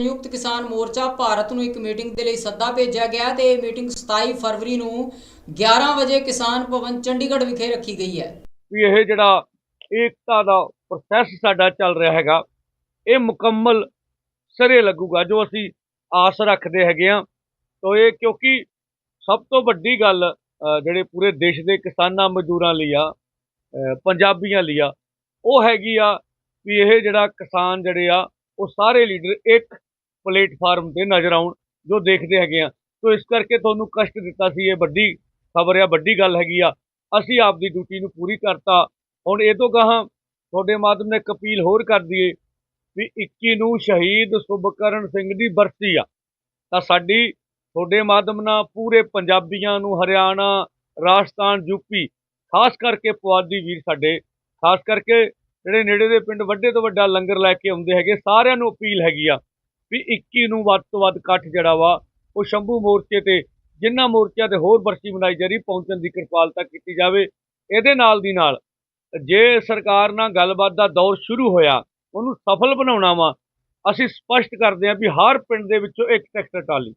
ਸੰਯੁਕਤ ਕਿਸਾਨ ਮੋਰਚਾ ਭਾਰਤ ਨੂੰ ਇੱਕ ਮੀਟਿੰਗ ਦੇ ਲਈ ਸੱਦਾ ਭੇਜਿਆ ਗਿਆ ਤੇ ਇਹ ਮੀਟਿੰਗ 27 ਫਰਵਰੀ ਨੂੰ 11 ਵਜੇ ਕਿਸਾਨ ਭਵਨ ਚੰਡੀਗੜ੍ਹ ਵਿਖੇ ਰੱਖੀ ਗਈ ਹੈ। ਵੀ ਇਹ ਜਿਹੜਾ ਏਕਤਾ ਦਾ ਪ੍ਰੋਸੈਸ ਸਾਡਾ ਚੱਲ ਰਿਹਾ ਹੈਗਾ, ਇਹ ਮੁਕੰਮਲ ਸਿਰੇ ਲੱਗੂਗਾ ਜੋ ਅਸੀਂ ਆਸ ਰੱਖਦੇ ਹੈਗੇ ਆ ਤੋ ਇਹ ਕਿਉਂਕਿ ਸਭ ਤੋਂ ਵੱਡੀ ਗੱਲ ਜਿਹੜੇ ਪੂਰੇ ਦੇਸ਼ ਦੇ ਕਿਸਾਨਾਂ ਮਜ਼ਦੂਰਾਂ ਲਈ ਆ ਪੰਜਾਬੀਆਂ ਲਈ ਆ, ਉਹ ਹੈਗੀ ਆ ਵੀ ਇਹ ਜਿਹੜਾ ਕਿਸਾਨ ਜਿਹੜੇ ਆ, ਉਹ ਸਾਰੇ ਲੀਡਰ ਇੱਕ ਪਲੇਟਫਾਰਮ ਤੇ ਨਜ਼ਰ ਆਉਣ ਜੋ ਦੇਖਦੇ ਹੈਗੇ ਆ। ਸੋ ਇਸ ਕਰਕੇ ਤੁਹਾਨੂੰ ਕਸ਼ਟ ਦਿੱਤਾ ਸੀ, ਇਹ ਵੱਡੀ ਖਬਰ ਆ, ਵੱਡੀ ਗੱਲ ਹੈਗੀ ਆ। ਅਸੀਂ ਆਪਦੀ ਡਿਊਟੀ ਨੂੰ ਪੂਰੀ ਕਰਤਾ। ਹੁਣ ਇਹ ਤੋਂ ਗਾਹਾਂ ਤੁਹਾਡੇ ਮਾਧਿਅਮ ਨੇ ਇੱਕ ਅਪੀਲ ਹੋਰ ਕਰ ਦਈਏ ਵੀ 21 ਨੂੰ ਸ਼ਹੀਦ ਸੁਭਕਰਨ ਸਿੰਘ ਦੀ ਬਰਸੀ ਆ। ਤਾਂ ਸਾਡੀ, ਤੁਹਾਡੇ ਮਾਧਿਅਮ ਨਾਲ ਪੂਰੇ ਪੰਜਾਬੀਆਂ ਨੂੰ ਹਰਿਆਣਾ, ਰਾਜਸਥਾਨ ਯੂਪੀ ਖਾਸ ਕਰਕੇ ਪੁਆਧੀ ਵੀਰ ਸਾਡੇ, ਖਾਸ ਕਰਕੇ ਜਿਹੜੇ ਨੇੜੇ ਦੇ ਪਿੰਡ ਵੱਡੇ ਤੋਂ ਵੱਡਾ ਲੰਗਰ ਲੈ ਕੇ ਆਉਂਦੇ ਹੈਗੇ, ਸਾਰਿਆਂ ਨੂੰ ਅਪੀਲ ਹੈਗੀ ਆ ਵੀ 21 ਨੂੰ ਵੱਧ ਤੋਂ ਵੱਧ ਇਕੱਠ ਜਿਹੜਾ ਵਾ, ਉਹ ਸ਼ੰਭੂ ਮੋਰਚੇ ਤੇ ਜਿਨ੍ਹਾਂ ਮੋਰਚਿਆਂ ਤੇ ਹੋਰ ਬਰਸੀ ਮਨਾਈ ਜਾ ਰਹੀ, ਪਹੁੰਚਣ ਦੀ ਕਿਰਪਾਲਤਾ ਕੀਤੀ ਜਾਵੇ। ਇਹਦੇ ਨਾਲ ਦੀ ਨਾਲ, ਜੇ ਸਰਕਾਰ ਨਾਲ ਗੱਲਬਾਤ ਦਾ ਦੌਰ ਸ਼ੁਰੂ ਹੋਇਆ, ਉਹਨੂੰ ਸਫਲ ਬਣਾਉਣਾ ਵਾ, ਅਸੀਂ ਸਪਸ਼ਟ ਕਰਦੇ ਹਾਂ ਵੀ ਹਰ ਪਿੰਡ ਦੇ ਵਿੱਚੋਂ ਇੱਕ ਟਰੈਕਟਰ ਟਰਾਲੀ,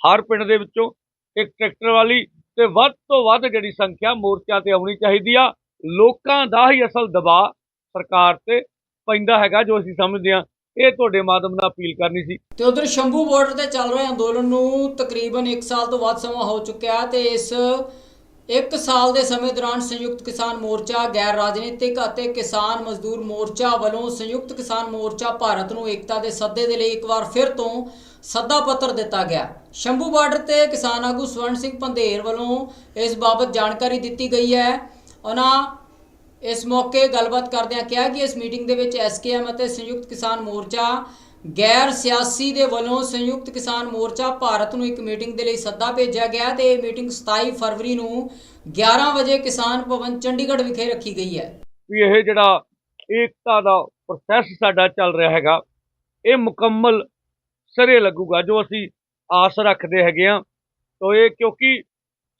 ਹਰ ਪਿੰਡ ਦੇ ਵਿੱਚੋਂ ਇੱਕ ਟਰੈਕਟਰ ਵਾਲੀ ਤੇ ਵੱਧ ਤੋਂ ਵੱਧ ਜਿਹੜੀ ਸੰਖਿਆ ਮੋਰਚਿਆਂ ਤੇ ਆਉਣੀ ਚਾਹੀਦੀ ਆ। ਲੋਕਾਂ ਦਾ ਹੀ ਅਸਲ ਦਬਾਅ ਸਰਕਾਰ ਤੇ ਪੈਂਦਾ ਹੈਗਾ ਜੋ ਅਸੀਂ ਸਮਝਦੇ ਹਾਂ। ਇਹ ਤੁਹਾਡੇ ਮਾਧਿਅਮ ਨਾਲ ਅਪੀਲ ਕਰਨੀ ਸੀ। ਤੇ ਉਧਰ ਸ਼ੰਭੂ ਬਾਰਡਰ ਤੇ ਚੱਲ ਰਹੇ ਅੰਦੋਲਨ ਨੂੰ ਤਕਰੀਬਨ 1 ਸਾਲ ਤੋਂ ਵੱਧ ਸਮਾਂ ਹੋ ਚੁੱਕਿਆ ਹੈ ਤੇ ਇਸ 1 ਸਾਲ ਦੇ ਸਮੇਂ ਦੌਰਾਨ ਸੰਯੁਕਤ ਕਿਸਾਨ ਮੋਰਚਾ, ਗੈਰ ਰਾਜਨੀਤਿਕ ਅਤੇ ਕਿਸਾਨ ਮਜ਼ਦੂਰ ਮੋਰਚਾ ਵੱਲੋਂ ਸੰਯੁਕਤ ਕਿਸਾਨ ਮੋਰਚਾ ਭਾਰਤ ਨੂੰ ਏਕਤਾ ਦੇ ਸੱਦੇ ਦੇ ਲਈ ਇੱਕ ਵਾਰ ਫਿਰ ਤੋਂ ਸੱਦਾ ਪੱਤਰ ਦਿੱਤਾ ਗਿਆ। ਸ਼ੰਭੂ ਬਾਰਡਰ ਤੇ ਕਿਸਾਨ ਆਗੂ ਸਵਰਨ ਸਿੰਘ ਪੰਧੇਰ ਵੱਲੋਂ ਇਸ ਬਾਬਤ ਜਾਣਕਾਰੀ ਦਿੱਤੀ ਗਈ ਹੈ। ਉਹਨਾਂ ਇਸ ਮੌਕੇ ਗੱਲਬਾਤ ਕਰਦਿਆਂ ਕਿਹਾ ਕਿ ਇਸ ਮੀਟਿੰਗ ਦੇ ਵਿੱਚ ਐਸਕੇਐਮ ਅਤੇ ਸੰਯੁਕਤ ਕਿਸਾਨ ਮੋਰਚਾ, ਗੈਰ ਸਿਆਸੀ ਦੇ ਵੱਲੋਂ ਸੰਯੁਕਤ ਕਿਸਾਨ ਮੋਰਚਾ ਭਾਰਤ ਨੂੰ ਇੱਕ ਮੀਟਿੰਗ ਦੇ ਲਈ ਸੱਦਾ ਭੇਜਿਆ ਗਿਆ ਤੇ ਇਹ ਮੀਟਿੰਗ 27 ਫਰਵਰੀ ਨੂੰ 11 ਵਜੇ ਕਿਸਾਨ ਭਵਨ ਚੰਡੀਗੜ੍ਹ ਵਿਖੇ ਰੱਖੀ ਗਈ ਹੈ। ਵੀ ਇਹ ਜਿਹੜਾ ਏਕਤਾ ਦਾ ਪ੍ਰੋਸੈਸ ਸਾਡਾ ਚੱਲ ਰਿਹਾ ਹੈਗਾ, ਇਹ ਮੁਕੰਮਲ ਸਿਰੇ ਲੱਗੂਗਾ ਜੋ ਅਸੀਂ ਆਸ ਰੱਖਦੇ ਹੈਗੇ ਆ ਤੋ ਇਹ ਕਿਉਂਕਿ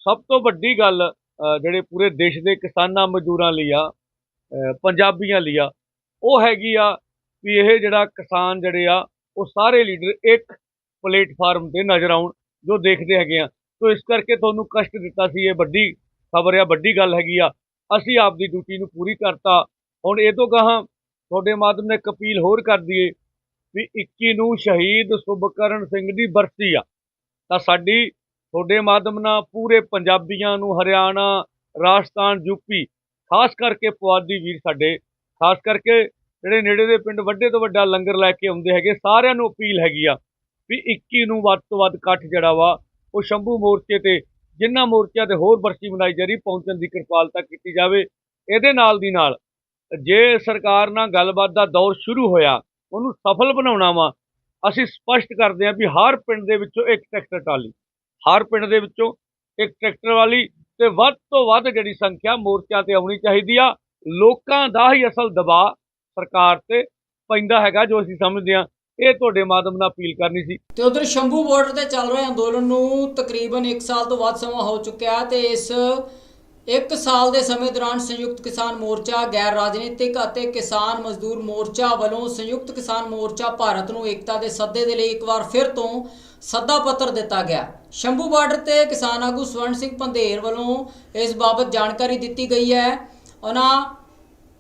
ਸਭ ਤੋਂ ਵੱਡੀ ਗੱਲ ਜਿਹੜੇ ਪੂਰੇ ਦੇਸ਼ ਦੇ ਕਿਸਾਨਾਂ ਮਜ਼ਦੂਰਾਂ ਲਈ ਆ ਪੰਜਾਬੀਆਂ ਲਈ ਆ, ਉਹ ਹੈਗੀ ਆ ਵੀ ਇਹ ਜਿਹੜਾ ਕਿਸਾਨ ਜਿਹੜੇ ਆ, ਉਹ ਸਾਰੇ ਲੀਡਰ ਇੱਕ ਪਲੇਟਫਾਰਮ ਤੇ ਨਜ਼ਰ ਆਉਣ ਜੋ ਦੇਖਦੇ ਹੈਗੇ ਆ। ਸੋ ਇਸ ਕਰਕੇ ਤੁਹਾਨੂੰ ਕਸ਼ਟ ਦਿੱਤਾ ਸੀ, ਇਹ ਵੱਡੀ ਖਬਰ ਆ, ਵੱਡੀ ਗੱਲ ਹੈਗੀ ਆ। ਅਸੀਂ ਆਪਦੀ ਡਿਊਟੀ ਨੂੰ ਪੂਰੀ ਕਰਤਾ। ਹੁਣ ਇਹ ਤੋਂ ਗਾਹਾਂ ਤੁਹਾਡੇ ਮਾਧਿਅਮ ਨੇ ਇੱਕ ਅਪੀਲ ਹੋਰ ਕਰ ਦਈਏ ਵੀ 21 ਨੂੰ ਸ਼ਹੀਦ ਸੁਭਕਰਨ ਸਿੰਘ ਦੀ ਬਰਸੀ ਆ। ਤਾਂ ਸਾਡੀ ਤੁਹਾਡੇ ਮਾਧਿਅਮ ਨਾਲ ਪੂਰੇ ਪੰਜਾਬੀਆਂ ਨੂੰ ਹਰਿਆਣਾ, ਰਾਜਸਥਾਨ ਯੂਪੀ ਖਾਸ ਕਰਕੇ ਪੁਆਧੀ ਵੀਰ ਸਾਡੇ, ਖਾਸ ਕਰਕੇ ਜਿਹੜੇ ਨੇੜੇ ਦੇ ਪਿੰਡ ਵੱਡੇ ਤੋਂ ਵੱਡਾ ਲੰਗਰ ਲੈ ਕੇ ਆਉਂਦੇ ਹੈਗੇ, ਸਾਰਿਆਂ ਨੂੰ ਅਪੀਲ ਹੈਗੀ ਆ ਵੀ 21 ਨੂੰ ਵੱਧ ਤੋਂ ਵੱਧ ਇਕੱਠ ਜਿਹੜਾ ਵਾ, ਉਹ ਸ਼ੰਭੂ ਮੋਰਚੇ ਤੇ ਜਿਨ੍ਹਾਂ ਮੋਰਚਿਆਂ ਤੇ ਹੋਰ ਬਰਸੀ ਮਨਾਈ ਜਾ ਰਹੀ, ਪਹੁੰਚਣ ਦੀ ਕਿਰਪਾਲਤਾ ਕੀਤੀ ਜਾਵੇ। ਇਹਦੇ ਨਾਲ ਦੀ ਨਾਲ, ਜੇ ਸਰਕਾਰ ਨਾਲ ਗੱਲਬਾਤ ਦਾ ਦੌਰ ਸ਼ੁਰੂ ਹੋਇਆ, ਉਹਨੂੰ ਸਫਲ ਬਣਾਉਣਾ ਵਾ, ਅਸੀਂ ਸਪਸ਼ਟ ਕਰਦੇ ਹਾਂ ਵੀ ਹਰ ਪਿੰਡ ਦੇ ਵਿੱਚੋਂ ਇੱਕ ਟਰੈਕਟਰ ਟਰਾਲੀ। ਹਰ ਪਿੰਡ ਦੇ ਵਿੱਚੋਂ ਇੱਕ ਟਰੈਕਟਰ ਵਾਲੀ ਤੇ ਵੱਧ ਤੋਂ ਵੱਧ ਜਿਹੜੀ ਸੰਖਿਆ ਮੋਰਚਿਆਂ ਤੇ ਆਉਣੀ ਚਾਹੀਦੀ ਆ। ਲੋਕਾਂ ਦਾ ਹੀ ਅਸਲ ਦਬਾਅ ਸਰਕਾਰ ਤੇ ਪੈਂਦਾ ਹੈਗਾ ਜੋ ਅਸੀਂ ਸਮਝਦੇ ਹਾਂ। ਇਹ ਤੁਹਾਡੇ ਮਾਧਿਅਮ ਨਾਲ ਅਪੀਲ ਕਰਨੀ ਸੀ। ਤੇ ਉਧਰ ਸ਼ੰਭੂ ਬਾਰਡਰ ਤੇ ਚੱਲ ਰਹੇ ਅੰਦੋਲਨ ਨੂੰ ਤਕਰੀਬਨ 1 ਸਾਲ ਤੋਂ ਵੱਧ ਸਮਾਂ ਹੋ ਚੁੱਕਿਆ ਹੈ ਤੇ ਇਸ ਇੱਕ ਸਾਲ ਦੇ ਸਮੇਂ ਦੌਰਾਨ ਸੰਯੁਕਤ ਕਿਸਾਨ ਮੋਰਚਾ, ਗੈਰ ਰਾਜਨੀਤਿਕ ਅਤੇ ਕਿਸਾਨ ਮਜ਼ਦੂਰ ਮੋਰਚਾ ਵੱਲੋਂ ਸੰਯੁਕਤ ਕਿਸਾਨ ਮੋਰਚਾ ਭਾਰਤ ਨੂੰ ਏਕਤਾ ਦੇ ਸੱਦੇ ਦੇ ਲਈ ਇੱਕ ਵਾਰ ਫਿਰ ਤੋਂ ਸੱਦਾ ਪੱਤਰ ਦਿੱਤਾ ਗਿਆ। ਸ਼ੰਭੂ ਬਾਰਡਰ ਤੇ ਕਿਸਾਨ ਆਗੂ ਸਵਰਨ ਸਿੰਘ ਪੰਧੇਰ ਵੱਲੋਂ ਇਸ ਬਾਬਤ ਜਾਣਕਾਰੀ ਦਿੱਤੀ ਗਈ ਹੈ। ਉਹਨਾਂ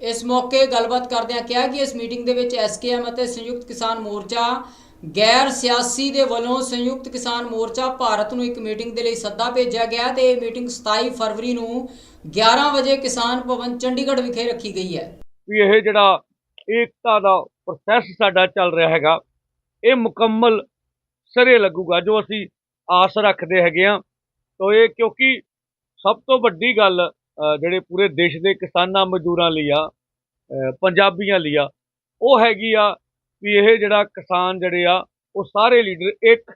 ਇਸ ਮੌਕੇ ਗੱਲਬਾਤ ਕਰਦਿਆਂ ਕਿਹਾ ਕਿ ਇਸ ਮੀਟਿੰਗ ਦੇ ਵਿੱਚ ਐਸਕੇਐਮ ਅਤੇ ਸੰਯੁਕਤ ਕਿਸਾਨ ਮੋਰਚਾ ਗੈਰ ਸਿਆਸੀ ਦੇ ਵੱਲੋਂ ਸੰਯੁਕਤ ਕਿਸਾਨ ਮੋਰਚਾ ਭਾਰਤ ਨੂੰ ਇੱਕ ਮੀਟਿੰਗ ਦੇ ਲਈ ਸੱਦਾ ਭੇਜਿਆ ਗਿਆ ਤੇ ਇਹ ਮੀਟਿੰਗ 27 ਫਰਵਰੀ ਨੂੰ 11 ਵਜੇ ਕਿਸਾਨ ਭਵਨ ਚੰਡੀਗੜ੍ਹ ਵਿਖੇ ਰੱਖੀ ਗਈ ਹੈ। ਵੀ ਇਹ ਜਿਹੜਾ ਏਕਤਾ ਦਾ ਪ੍ਰੋਸੈਸ ਸਾਡਾ ਚੱਲ ਰਿਹਾ ਹੈਗਾ, ਇਹ ਮੁਕੰਮਲ ਸਿਰੇ ਲੱਗੂਗਾ ਜੋ ਅਸੀਂ ਆਸ ਰੱਖਦੇ ਹੈਗੇ ਆ ਤੋ ਇਹ ਕਿਉਂਕਿ ਸਭ ਤੋਂ ਵੱਡੀ ਗੱਲ ਜਿਹੜੇ ਪੂਰੇ ਦੇਸ਼ ਦੇ ਕਿਸਾਨਾਂ ਮਜ਼ਦੂਰਾਂ ਲਈ ਆ ਪੰਜਾਬੀਆਂ ਲਈ ਆ, ਉਹ ਹੈਗੀ ਆ ਵੀ ਇਹ ਜਿਹੜਾ ਕਿਸਾਨ ਜਿਹੜੇ ਆ, ਉਹ ਸਾਰੇ ਲੀਡਰ ਇੱਕ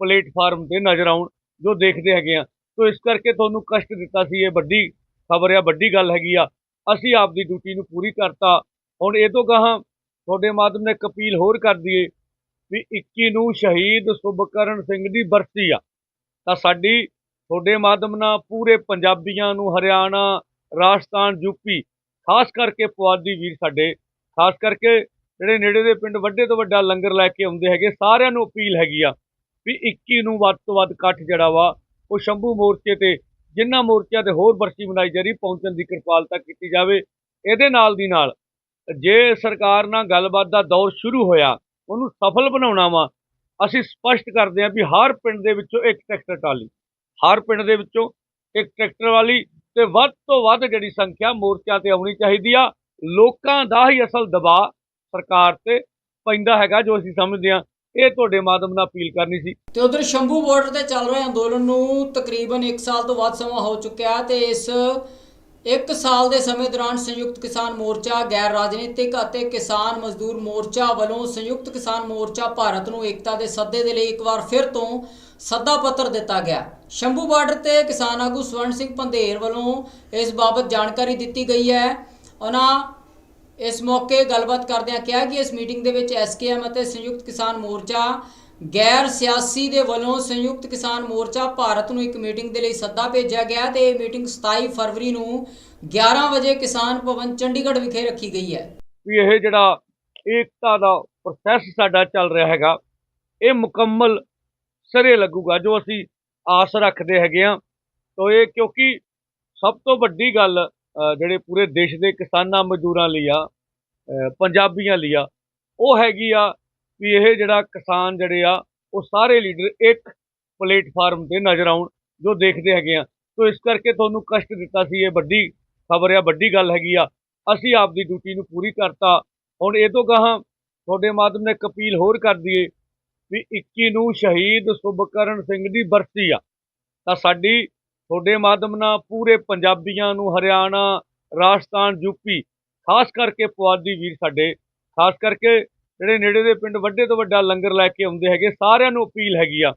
ਪਲੇਟਫਾਰਮ ਤੇ ਨਜ਼ਰ ਆਉਣ ਜੋ ਦੇਖਦੇ ਹੈਗੇ ਆ। ਸੋ ਇਸ ਕਰਕੇ ਤੁਹਾਨੂੰ ਕਸ਼ਟ ਦਿੱਤਾ ਸੀ, ਇਹ ਵੱਡੀ ਖਬਰ ਆ, ਵੱਡੀ ਗੱਲ ਹੈਗੀ ਆ। ਅਸੀਂ ਆਪਦੀ ਡਿਊਟੀ ਨੂੰ ਪੂਰੀ ਕਰਤਾ। ਹੁਣ ਇਹ ਤੋਂ ਗਾਹਾਂ ਤੁਹਾਡੇ ਮਾਧਿਅਮ ਨੇ ਇੱਕ ਅਪੀਲ ਹੋਰ ਕਰ ਦਈਏ ਵੀ 21 ਨੂੰ ਸ਼ਹੀਦ ਸੁਭਕਰਨ ਸਿੰਘ ਦੀ ਬਰਸੀ ਆ। ਤਾਂ ਸਾਡੀ, ਤੁਹਾਡੇ ਮਾਧਿਅਮ ਨਾਲ ਪੂਰੇ ਪੰਜਾਬੀਆਂ ਨੂੰ ਹਰਿਆਣਾ, ਰਾਜਸਥਾਨ ਯੂਪੀ ਖਾਸ ਕਰਕੇ ਪੁਆਧੀ ਵੀਰ ਸਾਡੇ, ਖਾਸ ਕਰਕੇ ਜਿਹੜੇ ਨੇੜੇ ਦੇ ਪਿੰਡ ਵੱਡੇ ਤੋਂ ਵੱਡਾ ਲੰਗਰ ਲੈ ਕੇ ਆਉਂਦੇ ਹੈਗੇ, ਸਾਰਿਆਂ ਨੂੰ ਅਪੀਲ ਹੈਗੀ ਆ ਵੀ 21 ਨੂੰ ਵੱਧ ਤੋਂ ਵੱਧ ਇਕੱਠ ਜਿਹੜਾ ਵਾ, ਉਹ ਸ਼ੰਭੂ ਮੋਰਚੇ ਤੇ ਜਿਨ੍ਹਾਂ ਮੋਰਚਿਆਂ ਤੇ ਹੋਰ ਬਰਸੀ ਮਨਾਈ ਜਾ ਰਹੀ, ਪਹੁੰਚਣ ਦੀ ਕਿਰਪਾਲਤਾ ਕੀਤੀ ਜਾਵੇ। ਇਹਦੇ ਨਾਲ ਦੀ ਨਾਲ ਜੇ ਸਰਕਾਰ ਨਾਲ ਗੱਲਬਾਤ ਦਾ ਦੌਰ ਸ਼ੁਰੂ ਹੋਇਆ, ਉਹਨੂੰ ਸਫਲ ਬਣਾਉਣਾ ਵਾ, ਅਸੀਂ ਸਪਸ਼ਟ ਕਰਦੇ ਹਾਂ ਵੀ ਹਰ ਪਿੰਡ ਦੇ ਵਿੱਚੋਂ ਇੱਕ ਟਰੈਕਟਰ ਟਰਾਲੀ, ਹਰ ਪਿੰਡ ਦੇ ਵਿੱਚੋਂ ਇੱਕ ਟਰੈਕਟਰ ਵਾਲੀ ਤੇ ਵੱਧ ਤੋਂ ਵੱਧ ਜਿਹੜੀ ਸੰਖਿਆ ਮੋਰਚਾ ਤੇ ਆਉਣੀ ਚਾਹੀਦੀ ਆ। ਲੋਕਾਂ ਦਾ ਹੀ ਅਸਲ ਦਬਾਅ ਸਰਕਾਰ ਤੇ ਪੈਂਦਾ ਹੈਗਾ ਜੋ ਅਸੀਂ ਸਮਝਦੇ ਹਾਂ। ਇਹ ਤੁਹਾਡੇ ਮਾਧਿਅਮ ਨਾਲ ਅਪੀਲ ਕਰਨੀ ਸੀ। ਤੇ ਉਧਰ ਸ਼ੰਭੂ ਬਾਰਡਰ ਤੇ ਚੱਲ ਰਹੇ ਅੰਦੋਲਨ ਨੂੰ ਤਕਰੀਬਨ 1 ਸਾਲ ਤੋਂ ਵੱਧ ਸਮਾਂ ਹੋ ਚੁੱਕਿਆ ਤੇ ਇਸ 1 ਸਾਲ ਦੇ ਸਮੇਂ ਦੌਰਾਨ ਸੰਯੁਕਤ ਕਿਸਾਨ ਮੋਰਚਾ, ਗੈਰ ਰਾਜਨੀਤਿਕ ਅਤੇ ਕਿਸਾਨ ਮਜ਼ਦੂਰ ਮੋਰਚਾ ਵੱਲੋਂ ਸੰਯੁਕਤ ਕਿਸਾਨ ਮੋਰਚਾ ਭਾਰਤ ਨੂੰ ਏਕਤਾ ਦੇ ਸੱਦੇ ਦੇ ਲਈ ਇੱਕ ਵਾਰ ਫਿਰ ਤੋਂ ਸੱਦਾ ਪੱਤਰ ਦਿੱਤਾ ਗਿਆ। ਸ਼ੰਭੂ ਬਾਰਡਰ ਤੇ ਕਿਸਾਨ ਆਗੂ ਸਵਰਨ ਸਿੰਘ ਪੰਧੇਰ ਵੱਲੋਂ ਇਸ ਬਾਬਤ ਜਾਣਕਾਰੀ ਦਿੱਤੀ ਗਈ ਹੈ। ਉਹਨਾਂ ਇਸ ਮੌਕੇ ਗੱਲਬਾਤ ਕਰਦਿਆਂ ਕਿਹਾ ਕਿ ਇਸ ਮੀਟਿੰਗ ਦੇ ਵਿੱਚ ਐਸਕੇਐਮ ਅਤੇ ਸੰਯੁਕਤ ਕਿਸਾਨ ਮੋਰਚਾ, ਗੈਰ ਸਿਆਸੀ ਦੇ ਵੱਲੋਂ ਸੰਯੁਕਤ ਕਿਸਾਨ ਮੋਰਚਾ ਭਾਰਤ ਨੂੰ ਇੱਕ ਮੀਟਿੰਗ ਦੇ ਲਈ ਸੱਦਾ ਭੇਜਿਆ ਗਿਆ ਤੇ ਇਹ ਮੀਟਿੰਗ 27 ਫਰਵਰੀ ਨੂੰ 11 ਵਜੇ ਕਿਸਾਨ ਭਵਨ ਚੰਡੀਗੜ੍ਹ ਵਿਖੇ ਰੱਖੀ ਗਈ ਹੈ। ਵੀ ਇਹ ਜਿਹੜਾ ਏਕਤਾ ਦਾ ਪ੍ਰੋਸੈਸ ਸਾਡਾ ਚੱਲ ਰਿਹਾ ਹੈਗਾ, ਇਹ ਮੁਕੰਮਲ ਸਿਰੇ ਲੱਗੂਗਾ ਜੋ ਅਸੀਂ ਆਸ ਰੱਖਦੇ ਹੈਗੇ ਆ ਤੋ ਇਹ ਕਿਉਂਕਿ ਸਭ ਤੋਂ ਵੱਡੀ ਗੱਲ ਜਿਹੜੇ ਪੂਰੇ ਦੇਸ਼ ਦੇ ਕਿਸਾਨਾਂ ਮਜ਼ਦੂਰਾਂ ਲਈ ਆ ਪੰਜਾਬੀਆਂ ਲਈ ਆ, ਉਹ ਹੈਗੀ ਆ ਵੀ ਇਹ ਜਿਹੜਾ ਕਿਸਾਨ ਜਿਹੜੇ ਆ, ਉਹ ਸਾਰੇ ਲੀਡਰ ਇੱਕ ਪਲੇਟਫਾਰਮ ਤੇ ਨਜ਼ਰ ਆਉਣ ਜੋ ਦੇਖਦੇ ਹੈਗੇ ਆ। ਸੋ ਇਸ ਕਰਕੇ ਤੁਹਾਨੂੰ ਕਸ਼ਟ ਦਿੱਤਾ ਸੀ, ਇਹ ਵੱਡੀ ਖਬਰ ਆ, ਵੱਡੀ ਗੱਲ ਹੈਗੀ ਆ। ਅਸੀਂ ਆਪਦੀ ਡਿਊਟੀ ਨੂੰ ਪੂਰੀ ਕਰਤਾ। ਹੁਣ ਇਹ ਤੋਂ ਗਾਹਾਂ ਤੁਹਾਡੇ ਮਾਧਿਅਮ ਨੇ ਇੱਕ ਅਪੀਲ ਹੋਰ ਕਰ ਦਈਏ ਵੀ 21 ਨੂੰ ਸ਼ਹੀਦ ਸੁਭਕਰਨ ਸਿੰਘ ਦੀ ਬਰਸੀ ਆ। ਤਾਂ ਸਾਡੀ ਤੁਹਾਡੇ ਮਾਧਿਅਮ ਨਾਲ ਪੂਰੇ ਪੰਜਾਬੀਆਂ ਨੂੰ ਹਰਿਆਣਾ, ਰਾਜਸਥਾਨ ਯੂਪੀ ਖਾਸ ਕਰਕੇ ਪੁਆਧੀ ਵੀਰ ਸਾਡੇ, ਖਾਸ ਕਰਕੇ ਜਿਹੜੇ ਨੇੜੇ ਦੇ ਪਿੰਡ ਵੱਡੇ ਤੋਂ ਵੱਡਾ ਲੰਗਰ ਲੈ ਕੇ ਆਉਂਦੇ ਹੈਗੇ, ਸਾਰਿਆਂ ਨੂੰ ਅਪੀਲ ਹੈਗੀ ਆ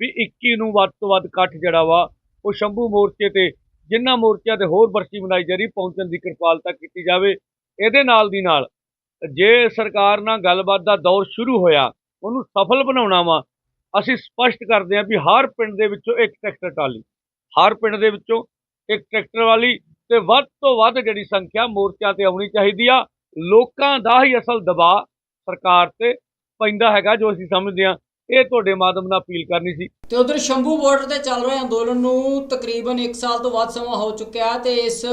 ਵੀ 21 ਨੂੰ ਵੱਧ ਤੋਂ ਵੱਧ ਇਕੱਠ ਜਿਹੜਾ ਵਾ, ਉਹ ਸ਼ੰਭੂ ਮੋਰਚੇ ਤੇ ਜਿਨ੍ਹਾਂ ਮੋਰਚਿਆਂ ਤੇ ਹੋਰ ਬਰਸੀ ਮਨਾਈ ਜਾ ਰਹੀ, ਪਹੁੰਚਣ ਦੀ ਕਿਰਪਾਲਤਾ ਕੀਤੀ ਜਾਵੇ। ਇਹਦੇ ਨਾਲ ਦੀ ਨਾਲ ਜੇ ਸਰਕਾਰ ਨਾਲ ਗੱਲਬਾਤ ਦਾ ਦੌਰ ਸ਼ੁਰੂ ਹੋਇਆ, ਉਹਨੂੰ ਸਫਲ ਬਣਾਉਣਾ ਵਾ, ਅਸੀਂ ਸਪਸ਼ਟ ਕਰਦੇ ਹਾਂ ਵੀ ਹਰ ਪਿੰਡ ਦੇ ਵਿੱਚੋਂ ਇੱਕ ਟਰੈਕਟਰ ਟਰਾਲੀ ਹਰ ਪਿੰਡ ਦੇ ਵਿੱਚੋਂ ਇੱਕ ਟਰੈਕਟਰ ਵਾਲੀ ਤੇ ਵੱਧ ਤੋਂ ਵੱਧ ਜਿਹੜੀ ਸੰਖਿਆ ਮੋਰਚਾ ਤੇ ਆਉਣੀ ਚਾਹੀਦੀ ਆ। ਲੋਕਾਂ ਦਾ ਹੀ ਅਸਲ ਦਬਾਅ ਸਰਕਾਰ ਤੇ ਪੈਂਦਾ ਹੈਗਾ ਜੋ ਅਸੀਂ ਸਮਝਦੇ ਹਾਂ। ਇਹ ਤੁਹਾਡੇ ਮਾਧਿਅਮ ਨਾਲ ਅਪੀਲ ਕਰਨੀ ਸੀ। ਤੇ ਉਧਰ ਸ਼ੰਭੂ ਬਾਰਡਰ ਤੇ ਚੱਲ ਰਹੇ ਅੰਦੋਲਨ ਨੂੰ ਤਕਰੀਬਨ 1 ਸਾਲ ਤੋਂ ਵੱਧ ਸਮਾਂ ਹੋ ਚੁੱਕਿਆ ਤੇ ਇਸ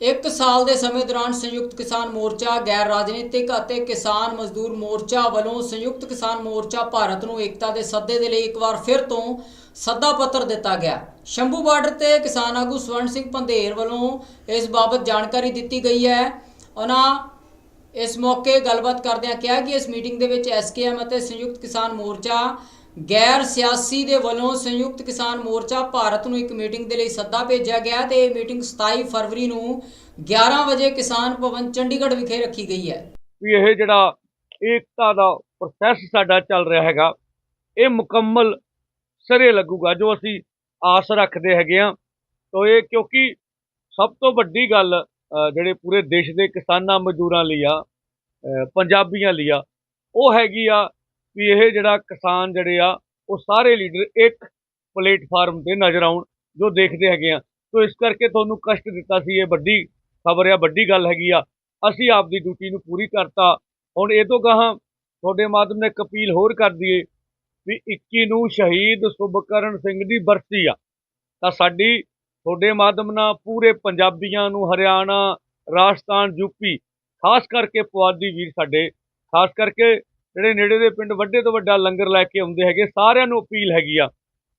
ਇੱਕ ਸਾਲ ਦੇ ਸਮੇਂ ਦੌਰਾਨ ਸੰਯੁਕਤ ਕਿਸਾਨ ਮੋਰਚਾ, ਗੈਰ ਰਾਜਨੀਤਿਕ ਅਤੇ ਕਿਸਾਨ ਮਜ਼ਦੂਰ ਮੋਰਚਾ ਵੱਲੋਂ ਸੰਯੁਕਤ ਕਿਸਾਨ ਮੋਰਚਾ ਭਾਰਤ ਨੂੰ ਏਕਤਾ ਦੇ ਸੱਦੇ ਦੇ ਲਈ ਇੱਕ ਵਾਰ ਫਿਰ ਤੋਂ ਸੱਦਾ ਪੱਤਰ ਦਿੱਤਾ ਗਿਆ। ਸ਼ੰਭੂ ਬਾਰਡਰ ਤੇ ਕਿਸਾਨ ਆਗੂ ਸਵਰਨ ਸਿੰਘ ਪੰਧੇਰ ਵੱਲੋਂ ਇਸ ਬਾਬਤ ਜਾਣਕਾਰੀ ਦਿੱਤੀ ਗਈ ਹੈ। ਉਹਨਾਂ ਇਸ ਮੌਕੇ ਗੱਲਬਾਤ ਕਰਦਿਆਂ ਕਿਹਾ ਕਿ ਇਸ ਮੀਟਿੰਗ ਦੇ ਵਿੱਚ ਐਸਕੇਐਮ ਅਤੇ ਸੰਯੁਕਤ ਕਿਸਾਨ ਮੋਰਚਾ ਗੈਰ ਸਿਆਸੀ ਦੇ ਵੱਲੋਂ ਸੰਯੁਕਤ ਕਿਸਾਨ ਮੋਰਚਾ ਭਾਰਤ ਨੂੰ ਇੱਕ ਮੀਟਿੰਗ ਦੇ ਲਈ ਸੱਦਾ ਭੇਜਿਆ ਗਿਆ ਤੇ ਇਹ ਮੀਟਿੰਗ 27 ਫਰਵਰੀ ਨੂੰ 11 ਵਜੇ ਕਿਸਾਨ ਭਵਨ ਚੰਡੀਗੜ੍ਹ ਵਿਖੇ ਰੱਖੀ ਗਈ ਹੈ। ਵੀ ਇਹ ਜਿਹੜਾ ਏਕਤਾ ਦਾ ਪ੍ਰੋਸੈਸ ਸਾਡਾ ਚੱਲ ਰਿਹਾ ਹੈਗਾ, ਇਹ ਮੁਕੰਮਲ ਸਿਰੇ ਲੱਗੂਗਾ ਜੋ ਅਸੀਂ ਆਸ ਰੱਖਦੇ ਹੈਗੇ ਆ ਤੋ ਇਹ ਕਿਉਂਕਿ ਸਭ ਤੋਂ ਵੱਡੀ ਗੱਲ ਜਿਹੜੇ ਪੂਰੇ ਦੇਸ਼ ਦੇ ਕਿਸਾਨਾਂ ਮਜ਼ਦੂਰਾਂ ਲਈ ਆ ਪੰਜਾਬੀਆਂ ਲਈ ਆ, ਉਹ ਹੈਗੀ ਆ ਵੀ ਇਹ ਜਿਹੜਾ ਕਿਸਾਨ ਜਿਹੜੇ ਆ, ਉਹ ਸਾਰੇ ਲੀਡਰ ਇੱਕ ਪਲੇਟਫਾਰਮ ਤੇ ਨਜ਼ਰ ਆਉਣ ਜੋ ਦੇਖਦੇ ਹੈਗੇ ਆ। ਸੋ ਇਸ ਕਰਕੇ ਤੁਹਾਨੂੰ ਕਸ਼ਟ ਦਿੱਤਾ ਸੀ, ਇਹ ਵੱਡੀ ਖਬਰ ਆ, ਵੱਡੀ ਗੱਲ ਹੈਗੀ ਆ। ਅਸੀਂ ਆਪਦੀ ਡਿਊਟੀ ਨੂੰ ਪੂਰੀ ਕਰਤਾ। ਹੁਣ ਇਹ ਤੋਂ ਗਾਹਾਂ ਤੁਹਾਡੇ ਮਾਧਿਅਮ ਨੇ ਇੱਕ ਅਪੀਲ ਹੋਰ ਕਰ ਦਈਏ ਵੀ 21 ਨੂੰ ਸ਼ਹੀਦ ਸੁਭਕਰਨ ਸਿੰਘ ਦੀ ਬਰਸੀ ਆ। ਤਾਂ ਸਾਡੀ, ਤੁਹਾਡੇ ਮਾਧਿਅਮ ਨਾਲ ਪੂਰੇ ਪੰਜਾਬੀਆਂ ਨੂੰ ਹਰਿਆਣਾ, ਰਾਜਸਥਾਨ ਯੂਪੀ ਖਾਸ ਕਰਕੇ ਪੁਆਧੀ ਵੀਰ ਸਾਡੇ, ਖਾਸ ਕਰਕੇ ਜਿਹੜੇ ਨੇੜੇ ਦੇ ਪਿੰਡ ਵੱਡੇ ਤੋਂ ਵੱਡਾ ਲੰਗਰ ਲੈ ਕੇ ਆਉਂਦੇ ਹੈਗੇ, ਸਾਰਿਆਂ ਨੂੰ ਅਪੀਲ ਹੈਗੀ ਆ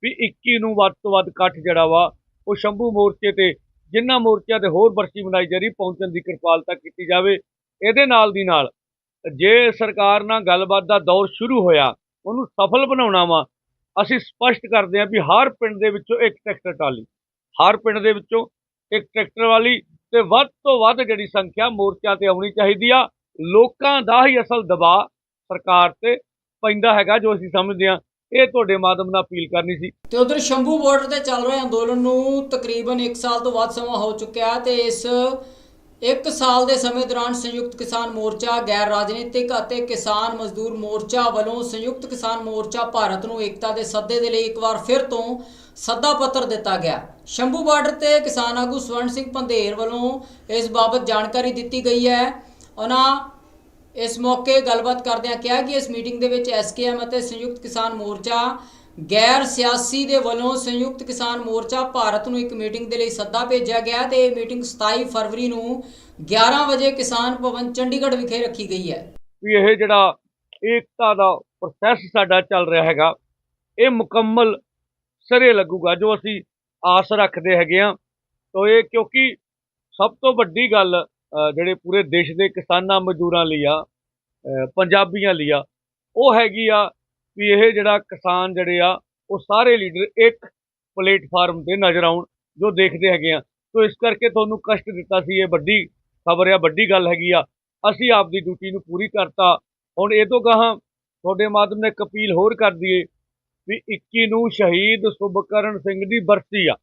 ਵੀ 21 ਨੂੰ ਵੱਧ ਤੋਂ ਵੱਧ ਇਕੱਠ ਜਿਹੜਾ ਵਾ, ਉਹ ਸ਼ੰਭੂ ਮੋਰਚੇ ਤੇ ਜਿਨ੍ਹਾਂ ਮੋਰਚਿਆਂ ਤੇ ਹੋਰ ਬਰਸੀ ਮਨਾਈ ਜਾ ਰਹੀ, ਪਹੁੰਚਣ ਦੀ ਕਿਰਪਾਲਤਾ ਕੀਤੀ ਜਾਵੇ। ਇਹਦੇ ਨਾਲ ਦੀ ਨਾਲ, ਜੇ ਸਰਕਾਰ ਨਾਲ ਗੱਲਬਾਤ ਦਾ ਦੌਰ ਸ਼ੁਰੂ ਹੋਇਆ, ਉਹਨੂੰ ਸਫਲ ਬਣਾਉਣਾ ਵਾ, ਅਸੀਂ ਸਪਸ਼ਟ ਕਰਦੇ ਹਾਂ ਵੀ ਹਰ ਪਿੰਡ ਦੇ ਵਿੱਚੋਂ ਇੱਕ ਟਰੈਕਟਰ ਟਰਾਲੀ, ਹਰ ਪਿੰਡ ਦੇ ਵਿੱਚੋਂ ਇੱਕ ਟਰੈਕਟਰ ਵਾਲੀ ਤੇ ਵੱਧ ਤੋਂ ਵੱਧ ਜਿਹੜੀ ਸੰਖਿਆ ਮੋਰਚਾ ਤੇ ਆਉਣੀ ਚਾਹੀਦੀ ਆ, ਲੋਕਾਂ ਦਾ ਹੀ ਅਸਲ ਦਬਾਅ ਸਰਕਾਰ ਤੇ ਪੈਂਦਾ ਹੈਗਾ ਜੋ ਅਸੀਂ ਸਮਝਦੇ ਹਾਂ। ਇਹ ਤੁਹਾਡੇ ਮਾਧਿਅਮ ਨਾਲ ਅਪੀਲ ਕਰਨੀ ਸੀ। ਤੇ ਉਧਰ ਸ਼ੰਭੂ ਬਾਰਡਰ ਤੇ ਚੱਲ ਰਹੇ ਅੰਦੋਲਨ ਨੂੰ ਤਕਰੀਬਨ 1 ਸਾਲ ਤੋਂ ਵੱਧ ਸਮਾਂ ਹੋ ਚੁੱਕਿਆ ਤੇ ਇਸ 1 ਸਾਲ ਦੇ ਸਮੇਂ ਦੌਰਾਨ ਸੰਯੁਕਤ ਕਿਸਾਨ ਮੋਰਚਾ, ਗੈਰ ਰਾਜਨੀਤਿਕ ਅਤੇ ਕਿਸਾਨ ਮਜ਼ਦੂਰ ਮੋਰਚਾ ਵੱਲੋਂ ਸੰਯੁਕਤ ਕਿਸਾਨ ਮੋਰਚਾ ਭਾਰਤ ਨੂੰ ਏਕਤਾ ਦੇ ਸੱਦੇ ਦੇ ਲਈ ਇੱਕ ਵਾਰ ਫਿਰ ਤੋਂ ਸੱਦਾ ਪੱਤਰ ਦਿੱਤਾ ਗਿਆ। ਸ਼ੰਭੂ ਬਾਰਡਰ ਤੇ ਕਿਸਾਨ ਆਗੂ ਸਵਰਨ ਸਿੰਘ ਪੰਧੇਰ ਵੱਲੋਂ ਇਸ ਬਾਬਤ ਜਾਣਕਾਰੀ ਦਿੱਤੀ ਗਈ ਹੈ। ਉਹਨਾਂ ਇਸ ਮੌਕੇ ਗੱਲਬਾਤ ਕਰਦਿਆਂ ਕਿਹਾ ਕਿ ਇਸ ਮੀਟਿੰਗ ਦੇ ਵਿੱਚ ਐਸਕੇਐਮ ਅਤੇ ਸੰਯੁਕਤ ਕਿਸਾਨ ਮੋਰਚਾ, ਗੈਰ ਸਿਆਸੀ ਦੇ ਵੱਲੋਂ ਸੰਯੁਕਤ ਕਿਸਾਨ ਮੋਰਚਾ ਭਾਰਤ ਨੂੰ ਇੱਕ ਮੀਟਿੰਗ ਦੇ ਲਈ ਸੱਦਾ ਭੇਜਿਆ ਗਿਆ ਤੇ ਇਹ ਮੀਟਿੰਗ 27 ਫਰਵਰੀ ਨੂੰ 11 ਵਜੇ ਕਿਸਾਨ ਭਵਨ ਚੰਡੀਗੜ੍ਹ ਵਿਖੇ ਰੱਖੀ ਗਈ ਹੈ। ਵੀ ਇਹ ਜਿਹੜਾ ਏਕਤਾ ਦਾ ਪ੍ਰੋਸੈਸ ਸਾਡਾ ਚੱਲ ਰਿਹਾ ਹੈਗਾ, ਇਹ ਮੁਕੰਮਲ ਸਿਰੇ ਲੱਗੂਗਾ ਜੋ ਅਸੀਂ ਆਸ ਰੱਖਦੇ ਹੈਗੇ ਆ ਤੋ ਇਹ ਕਿਉਂਕਿ ਸਭ ਤੋਂ ਵੱਡੀ ਗੱਲ ਜਿਹੜੇ ਪੂਰੇ ਦੇਸ਼ ਦੇ ਕਿਸਾਨਾਂ ਮਜ਼ਦੂਰਾਂ ਲਈ ਆ ਪੰਜਾਬੀਆਂ ਲਈ ਆ, ਉਹ ਹੈਗੀ ਆ ਵੀ ਇਹ ਜਿਹੜਾ ਕਿਸਾਨ ਜਿਹੜੇ ਆ, ਉਹ ਸਾਰੇ ਲੀਡਰ ਇੱਕ ਪਲੇਟਫਾਰਮ ਤੇ ਨਜ਼ਰ ਆਉਣ ਜੋ ਦੇਖਦੇ ਹੈਗੇ ਆ। ਸੋ ਇਸ ਕਰਕੇ ਤੁਹਾਨੂੰ ਕਸ਼ਟ ਦਿੱਤਾ ਸੀ, ਇਹ ਵੱਡੀ ਖਬਰ ਆ, ਵੱਡੀ ਗੱਲ ਹੈਗੀ ਆ। ਅਸੀਂ ਆਪਦੀ ਡਿਊਟੀ ਨੂੰ ਪੂਰੀ ਕਰਤਾ। ਹੁਣ ਇਹ ਤੋਂ ਗਾਹਾਂ ਤੁਹਾਡੇ ਮਾਧਿਅਮ ਨੇ ਇੱਕ ਅਪੀਲ ਹੋਰ ਕਰ ਦਈਏ ਵੀ 21 ਨੂੰ ਸ਼ਹੀਦ ਸੁਭਕਰਨ ਸਿੰਘ ਦੀ ਬਰਸੀ ਆ।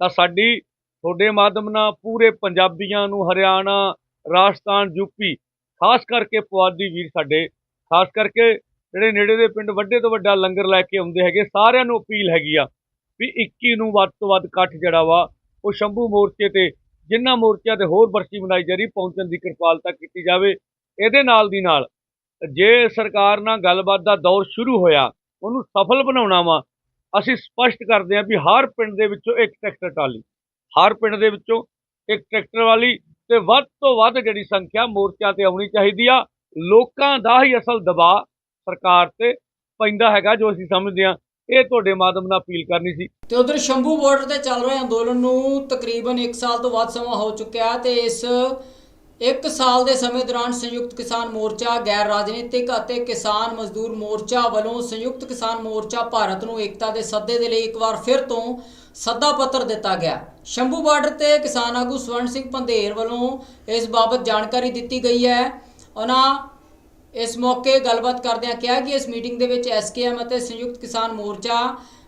ਤਾਂ ਸਾਡੀ ਤੁਹਾਡੇ ਮਾਧਿਅਮ ਨਾਲ ਪੂਰੇ ਪੰਜਾਬੀਆਂ ਨੂੰ ਹਰਿਆਣਾ, ਰਾਜਸਥਾਨ ਯੂਪੀ ਖਾਸ ਕਰਕੇ ਪੁਆਧੀ ਵੀਰ ਸਾਡੇ, ਖਾਸ ਕਰਕੇ ਜਿਹੜੇ ਨੇੜੇ ਦੇ ਪਿੰਡ ਵੱਡੇ ਤੋਂ ਵੱਡਾ ਲੰਗਰ ਲੈ ਕੇ ਆਉਂਦੇ ਹੈਗੇ, ਸਾਰਿਆਂ ਨੂੰ ਅਪੀਲ ਹੈਗੀ ਆ ਵੀ 21 ਨੂੰ ਵੱਧ ਤੋਂ ਵੱਧ ਇਕੱਠ ਜਿਹੜਾ ਵਾ, ਉਹ ਸ਼ੰਭੂ ਮੋਰਚੇ ਤੇ ਜਿਨ੍ਹਾਂ ਮੋਰਚਿਆਂ ਤੇ ਹੋਰ ਬਰਸੀ ਮਨਾਈ ਜਾ ਰਹੀ, ਪਹੁੰਚਣ ਦੀ ਕਿਰਪਾਲਤਾ ਕੀਤੀ ਜਾਵੇ। ਇਹਦੇ ਨਾਲ ਦੀ ਨਾਲ, ਜੇ ਸਰਕਾਰ ਨਾਲ ਗੱਲਬਾਤ ਦਾ ਦੌਰ ਸ਼ੁਰੂ ਹੋਇਆ, ਉਹਨੂੰ ਸਫਲ ਬਣਾਉਣਾ ਵਾ, ਅਸੀਂ ਸਪਸ਼ਟ ਕਰਦੇ ਹਾਂ ਵੀ ਹਰ ਪਿੰਡ ਦੇ ਵਿੱਚੋਂ ਇੱਕ ਟਰੈਕਟਰ ਟਰਾਲੀ। ਹਰ ਪਿੰਡ ਦੇ ਵਿੱਚੋਂ ਇੱਕ ਟਰੈਕਟਰ ਵਾਲੀ ਤੇ ਵੱਧ ਤੋਂ ਵੱਧ ਜਿਹੜੀ ਸੰਖਿਆ ਮੋਰਚਿਆਂ ਤੇ ਆਉਣੀ ਚਾਹੀਦੀ ਆ। ਲੋਕਾਂ ਦਾ ਹੀ ਅਸਲ ਦਬਾਅ ਸਰਕਾਰ ਤੇ ਪੈਂਦਾ ਹੈਗਾ ਜੋ ਅਸੀਂ ਸਮਝਦੇ ਹਾਂ। ਇਹ ਤੁਹਾਡੇ ਮਾਧਿਅਮ ਨਾਲ ਅਪੀਲ ਕਰਨੀ ਸੀ। ਤੇ ਉਧਰ ਸ਼ੰਭੂ ਬਾਰਡਰ ਤੇ ਚੱਲ ਰਹੇ ਅੰਦੋਲਨ ਨੂੰ ਤਕਰੀਬਨ 1 ਸਾਲ ਤੋਂ ਵੱਧ ਸਮਾਂ ਹੋ ਚੁੱਕਿਆ ਤੇ ਇਸ ਇੱਕ ਸਾਲ ਦੇ ਸਮੇਂ ਦੌਰਾਨ ਸੰਯੁਕਤ ਕਿਸਾਨ ਮੋਰਚਾ, ਗੈਰ ਰਾਜਨੀਤਿਕ ਅਤੇ ਕਿਸਾਨ ਮਜ਼ਦੂਰ ਮੋਰਚਾ ਵੱਲੋਂ ਸੰਯੁਕਤ ਕਿਸਾਨ ਮੋਰਚਾ ਭਾਰਤ ਨੂੰ ਏਕਤਾ ਦੇ ਸੱਦੇ ਦੇ ਲਈ ਇੱਕ ਵਾਰ ਫਿਰ ਤੋਂ ਸੱਦਾ ਪੱਤਰ ਦਿੱਤਾ ਗਿਆ। ਸ਼ੰਭੂ ਬਾਰਡਰ ਤੇ ਕਿਸਾਨ ਆਗੂ ਸਵਰਨ ਸਿੰਘ ਪੰਧੇਰ ਵੱਲੋਂ ਇਸ ਬਾਬਤ ਜਾਣਕਾਰੀ ਦਿੱਤੀ ਗਈ ਹੈ। ਉਹਨਾਂ ਇਸ ਮੌਕੇ ਗੱਲਬਾਤ ਕਰਦਿਆਂ ਕਿਹਾ ਕਿ ਇਸ ਮੀਟਿੰਗ ਦੇ ਵਿੱਚ ਐਸਕੇਐਮ ਅਤੇ ਸੰਯੁਕਤ ਕਿਸਾਨ ਮੋਰਚਾ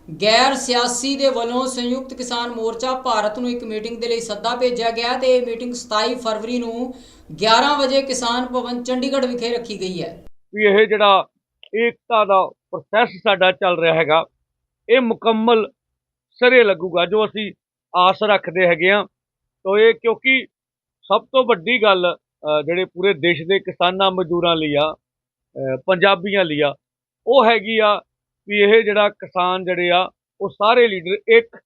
ਗੈਰ ਸਿਆਸੀ ਦੇ ਵੱਲੋਂ ਸੰਯੁਕਤ ਕਿਸਾਨ ਮੋਰਚਾ ਭਾਰਤ ਨੂੰ ਇੱਕ ਮੀਟਿੰਗ ਦੇ ਲਈ ਸੱਦਾ ਭੇਜਿਆ ਗਿਆ ਤੇ ਇਹ ਮੀਟਿੰਗ 27 ਫਰਵਰੀ ਨੂੰ 11 ਵਜੇ ਕਿਸਾਨ ਭਵਨ ਚੰਡੀਗੜ੍ਹ ਵਿਖੇ ਰੱਖੀ ਗਈ ਹੈ। ਵੀ ਇਹ ਜਿਹੜਾ ਏਕਤਾ ਦਾ ਪ੍ਰੋਸੈਸ ਸਾਡਾ ਚੱਲ ਰਿਹਾ ਹੈਗਾ, ਇਹ ਮੁਕੰਮਲ ਸਿਰੇ ਲੱਗੂਗਾ ਜੋ ਅਸੀਂ ਆਸ ਰੱਖਦੇ ਹੈਗੇ ਆ ਤੋ ਇਹ ਕਿਉਂਕਿ ਸਭ ਤੋਂ ਵੱਡੀ ਗੱਲ ਜਿਹੜੇ ਪੂਰੇ ਦੇਸ਼ ਦੇ ਕਿਸਾਨਾਂ ਮਜ਼ਦੂਰਾਂ ਲਈ ਆ ਪੰਜਾਬੀਆਂ ਲਈ ਆ, ਉਹ ਹੈਗੀ ਆ ਵੀ ਇਹ ਜਿਹੜਾ ਕਿਸਾਨ ਜਿਹੜੇ ਆ, ਉਹ ਸਾਰੇ ਲੀਡਰ ਇੱਕ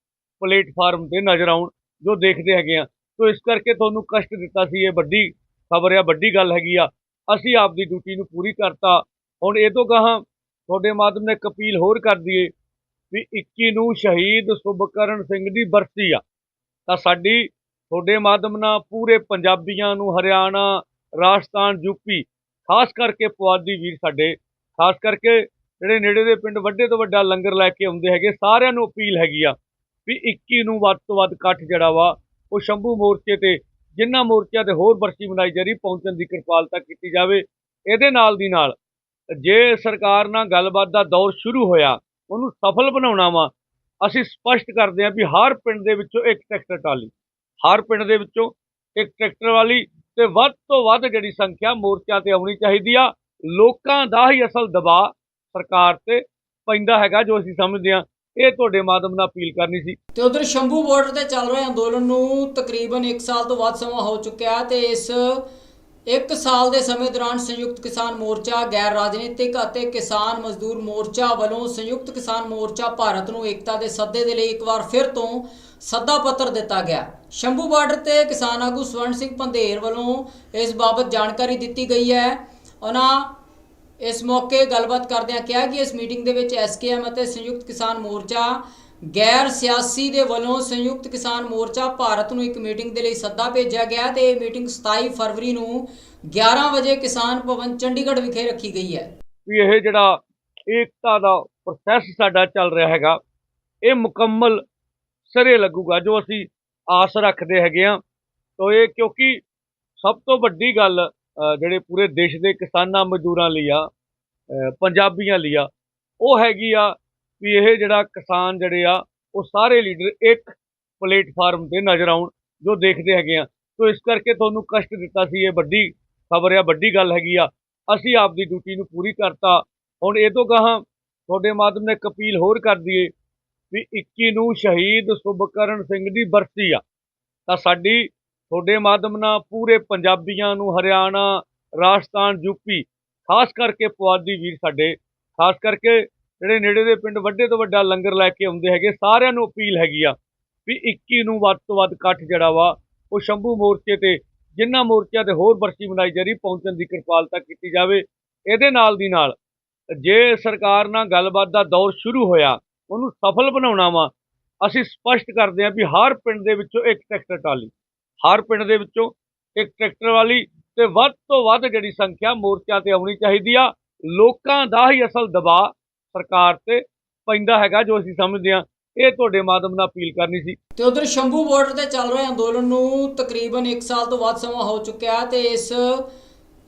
ਪਲੇਟਫਾਰਮ ਤੇ ਨਜ਼ਰ ਆਉਣ ਜੋ ਦੇਖਦੇ ਹੈਗੇ ਆ। ਸੋ ਇਸ ਕਰਕੇ ਤੁਹਾਨੂੰ ਕਸ਼ਟ ਦਿੱਤਾ ਸੀ, ਇਹ ਵੱਡੀ ਖਬਰ ਆ, ਵੱਡੀ ਗੱਲ ਹੈਗੀ ਆ। ਅਸੀਂ ਆਪਦੀ ਡਿਊਟੀ ਨੂੰ ਪੂਰੀ ਕਰਤਾ। ਹੁਣ ਇਹ ਤੋਂ ਗਾਹਾਂ ਤੁਹਾਡੇ ਮਾਧਿਅਮ ਨੇ ਇੱਕ ਅਪੀਲ ਹੋਰ ਕਰ ਦਈਏ ਵੀ 21 ਨੂੰ ਸ਼ਹੀਦ ਸੁਭਕਰਨ ਸਿੰਘ ਦੀ ਬਰਸੀ ਆ। ਤਾਂ ਸਾਡੀ, ਤੁਹਾਡੇ ਮਾਧਿਅਮ ਨਾਲ ਪੂਰੇ ਪੰਜਾਬੀਆਂ ਨੂੰ ਹਰਿਆਣਾ, ਰਾਜਸਥਾਨ ਯੂਪੀ ਖਾਸ ਕਰਕੇ ਪੁਆਧੀ ਵੀਰ ਸਾਡੇ, ਖਾਸ ਕਰਕੇ ਜਿਹੜੇ ਨੇੜੇ ਦੇ ਪਿੰਡ ਵੱਡੇ ਤੋਂ ਵੱਡਾ ਲੰਗਰ ਲੈ ਕੇ ਆਉਂਦੇ ਹੈਗੇ, ਸਾਰਿਆਂ ਨੂੰ ਅਪੀਲ ਹੈਗੀ ਆ ਵੀ 21 ਨੂੰ ਵੱਧ ਤੋਂ ਵੱਧ ਇਕੱਠ ਜਿਹੜਾ ਵਾ, ਉਹ ਸ਼ੰਭੂ ਮੋਰਚੇ ਤੇ ਜਿਨ੍ਹਾਂ ਮੋਰਚਿਆਂ ਤੇ ਹੋਰ ਬਰਸੀ ਮਨਾਈ ਜਾ ਰਹੀ, ਪਹੁੰਚਣ ਦੀ ਕਿਰਪਾਲਤਾ ਕੀਤੀ ਜਾਵੇ। ਇਹਦੇ ਨਾਲ ਦੀ ਨਾਲ, ਜੇ ਸਰਕਾਰ ਨਾਲ ਗੱਲਬਾਤ ਦਾ ਦੌਰ ਸ਼ੁਰੂ ਹੋਇਆ, ਉਹਨੂੰ ਸਫਲ ਬਣਾਉਣਾ ਵਾ, ਅਸੀਂ ਸਪਸ਼ਟ ਕਰਦੇ ਹਾਂ ਵੀ ਹਰ ਪਿੰਡ ਦੇ ਵਿੱਚੋਂ ਇੱਕ ਟਰੈਕਟਰ ਟਰਾਲੀ, ਹਰ ਪਿੰਡ ਦੇ ਵਿੱਚੋਂ ਇੱਕ ਟਰੈਕਟਰ ਵਾਲੀ ਤੇ ਵੱਧ ਤੋਂ ਵੱਧ ਜਿਹੜੀ ਸੰਖਿਆ ਮੋਰਚਿਆਂ ਤੇ ਆਉਣੀ ਚਾਹੀਦੀ ਆ। ਲੋਕਾਂ ਦਾ ਹੀ ਅਸਲ ਦਬਾਅ ਸਰਕਾਰ ਤੇ ਪੈਂਦਾ ਹੈਗਾ ਜੋ ਅਸੀਂ ਸਮਝਦੇ ਹਾਂ। ਇਹ ਤੁਹਾਡੇ ਮਾਧਿਅਮ ਨਾਲ ਅਪੀਲ ਕਰਨੀ ਸੀ। ਤੇ ਉਧਰ ਸ਼ੰਭੂ ਬਾਰਡਰ ਤੇ ਚੱਲ ਰਹੇ ਅੰਦੋਲਨ ਨੂੰ ਤਕਰੀਬਨ 1 ਸਾਲ ਤੋਂ ਵੱਧ ਸਮਾਂ ਹੋ ਚੁੱਕਿਆ ਹੈ ਤੇ ਇਸ 1 ਸਾਲ ਦੇ ਸਮੇਂ ਦੌਰਾਨ ਸੰਯੁਕਤ ਕਿਸਾਨ ਮੋਰਚਾ, ਗੈਰ ਰਾਜਨੀਤਿਕ ਅਤੇ ਕਿਸਾਨ ਮਜ਼ਦੂਰ ਮੋਰਚਾ ਵੱਲੋਂ ਸੰਯੁਕਤ ਕਿਸਾਨ ਮੋਰਚਾ ਭਾਰਤ ਨੂੰ ਏਕਤਾ ਦੇ ਸੱਦੇ ਦੇ ਲਈ ਇੱਕ ਵਾਰ ਫਿਰ ਤੋਂ ਸੱਦਾ ਪੱਤਰ ਦਿੱਤਾ ਗਿਆ ਸ਼ੰਭੂ ਬਾਰਡਰ ਤੇ ਕਿਸਾਨ ਆਗੂ ਸਵਰਨ ਸਿੰਘ ਪੰਧੇਰ ਵੱਲੋਂ ਇਸ ਬਾਬਤ ਜਾਣਕਾਰੀ ਦਿੱਤੀ ਗਈ ਹੈ। ਉਹਨਾਂ ਇਸ ਮੌਕੇ ਗੱਲਬਾਤ ਕਰਦਿਆਂ ਕਿਹਾ ਕਿ ਇਸ ਮੀਟਿੰਗ ਦੇ ਵਿੱਚ ਐਸਕੇਐਮ ਅਤੇ ਸੰਯੁਕਤ ਕਿਸਾਨ ਮੋਰਚਾ ਗੈਰ ਸਿਆਸੀ ਦੇ ਵੱਲੋਂ ਸੰਯੁਕਤ ਕਿਸਾਨ ਮੋਰਚਾ ਭਾਰਤ ਨੂੰ ਇੱਕ ਮੀਟਿੰਗ ਦੇ ਲਈ ਸੱਦਾ ਭੇਜਿਆ ਗਿਆ ਤੇ ਇਹ ਮੀਟਿੰਗ 27 ਫਰਵਰੀ ਨੂੰ 11 ਵਜੇ ਕਿਸਾਨ ਭਵਨ ਚੰਡੀਗੜ੍ਹ ਵਿਖੇ ਰੱਖੀ ਗਈ ਹੈ। ਵੀ ਇਹ ਜਿਹੜਾ ਏਕਤਾ ਦਾ ਪ੍ਰੋਸੈਸ ਸਾਡਾ ਚੱਲ ਰਿਹਾ ਹੈਗਾ, ਇਹ ਮੁਕੰਮਲ ਸਿਰੇ ਲੱਗੂਗਾ ਜੋ ਅਸੀਂ ਆਸ ਰੱਖਦੇ ਹੈਗੇ ਆ ਤੋ ਇਹ ਕਿਉਂਕਿ ਸਭ ਤੋਂ ਵੱਡੀ ਗੱਲ ਜਿਹੜੇ ਪੂਰੇ ਦੇਸ਼ ਦੇ ਕਿਸਾਨਾਂ ਮਜ਼ਦੂਰਾਂ ਲਈ ਆ ਪੰਜਾਬੀਆਂ ਲਈ ਆ, ਉਹ ਹੈਗੀ ਆ ਵੀ ਇਹ ਜਿਹੜਾ ਕਿਸਾਨ ਜਿਹੜੇ ਆ, ਉਹ ਸਾਰੇ ਲੀਡਰ ਇੱਕ ਪਲੇਟਫਾਰਮ ਤੇ ਨਜ਼ਰ ਆਉਣ ਜੋ ਦੇਖਦੇ ਹੈਗੇ ਆ। ਸੋ ਇਸ ਕਰਕੇ ਤੁਹਾਨੂੰ ਕਸ਼ਟ ਦਿੱਤਾ ਸੀ, ਇਹ ਵੱਡੀ ਖਬਰ ਆ, ਵੱਡੀ ਗੱਲ ਹੈਗੀ ਆ। ਅਸੀਂ ਆਪਦੀ ਡਿਊਟੀ ਨੂੰ ਪੂਰੀ ਕਰਤਾ। ਹੁਣ ਇਹ ਤੋਂ ਗਾਹਾਂ ਤੁਹਾਡੇ ਮਾਧਿਅਮ ਨੇ ਇੱਕ ਅਪੀਲ ਹੋਰ ਕਰ ਦਈਏ ਵੀ 21 ਨੂੰ ਸ਼ਹੀਦ ਸੁਭਕਰਨ ਸਿੰਘ ਦੀ ਬਰਸੀ ਆ। ਤਾਂ ਸਾਡੀ ਤੁਹਾਡੇ ਮਾਧਿਅਮ ਨਾਲ ਪੂਰੇ ਪੰਜਾਬੀਆਂ ਨੂੰ ਹਰਿਆਣਾ, ਰਾਜਸਥਾਨ ਯੂਪੀ ਖਾਸ ਕਰਕੇ ਪੁਆਧੀ ਵੀਰ ਸਾਡੇ, ਖਾਸ ਕਰਕੇ ਜਿਹੜੇ ਨੇੜੇ ਦੇ ਪਿੰਡ ਵੱਡੇ ਤੋਂ ਵੱਡਾ ਲੰਗਰ ਲੈ ਕੇ ਆਉਂਦੇ ਹੈਗੇ, ਸਾਰਿਆਂ ਨੂੰ ਅਪੀਲ ਹੈਗੀ ਆ ਵੀ 21 ਨੂੰ ਵੱਧ ਤੋਂ ਵੱਧ ਇਕੱਠ ਜਿਹੜਾ ਵਾ, ਉਹ ਸ਼ੰਭੂ ਮੋਰਚੇ ਤੇ ਜਿਨ੍ਹਾਂ ਮੋਰਚਿਆਂ ਤੇ ਹੋਰ ਬਰਸੀ ਮਨਾਈ ਜਾ ਰਹੀ, ਪਹੁੰਚਣ ਦੀ ਕਿਰਪਾਲਤਾ ਕੀਤੀ ਜਾਵੇ। ਇਹਦੇ ਨਾਲ ਦੀ ਨਾਲ, ਜੇ ਸਰਕਾਰ ਨਾਲ ਗੱਲਬਾਤ ਦਾ ਦੌਰ ਸ਼ੁਰੂ ਹੋਇਆ, ਉਹਨੂੰ ਸਫਲ ਬਣਾਉਣਾ ਵਾ, ਅਸੀਂ ਸਪਸ਼ਟ ਕਰਦੇ ਹਾਂ ਵੀ ਹਰ ਪਿੰਡ ਦੇ ਵਿੱਚੋਂ ਇੱਕ ਟਰੈਕਟਰ ਟਰਾਲੀ। ਹਰ ਪਿੰਡ ਦੇ ਵਿੱਚੋਂ ਇੱਕ ਟਰੈਕਟਰ ਵਾਲੀ ਤੇ ਵੱਧ ਤੋਂ ਵੱਧ ਜਿਹੜੀ ਸੰਖਿਆ ਮੋਰਚਾ ਤੇ ਆਉਣੀ ਚਾਹੀਦੀ ਆ। ਲੋਕਾਂ ਦਾ ਹੀ ਅਸਲ ਦਬਾਅ ਸਰਕਾਰ ਤੇ ਪੈਂਦਾ ਹੈਗਾ ਜੋ ਅਸੀਂ ਸਮਝਦੇ ਹਾਂ। ਇਹ ਤੁਹਾਡੇ ਮਾਧਿਅਮ ਨਾਲ ਅਪੀਲ ਕਰਨੀ ਸੀ। ਤੇ ਉਧਰ ਸ਼ੰਭੂ ਬਾਰਡਰ ਤੇ ਚੱਲ ਰਹੇ ਅੰਦੋਲਨ ਨੂੰ ਤਕਰੀਬਨ 1 ਸਾਲ ਤੋਂ ਵੱਧ ਸਮਾਂ ਹੋ ਚੁੱਕਿਆ ਤੇ ਇਸ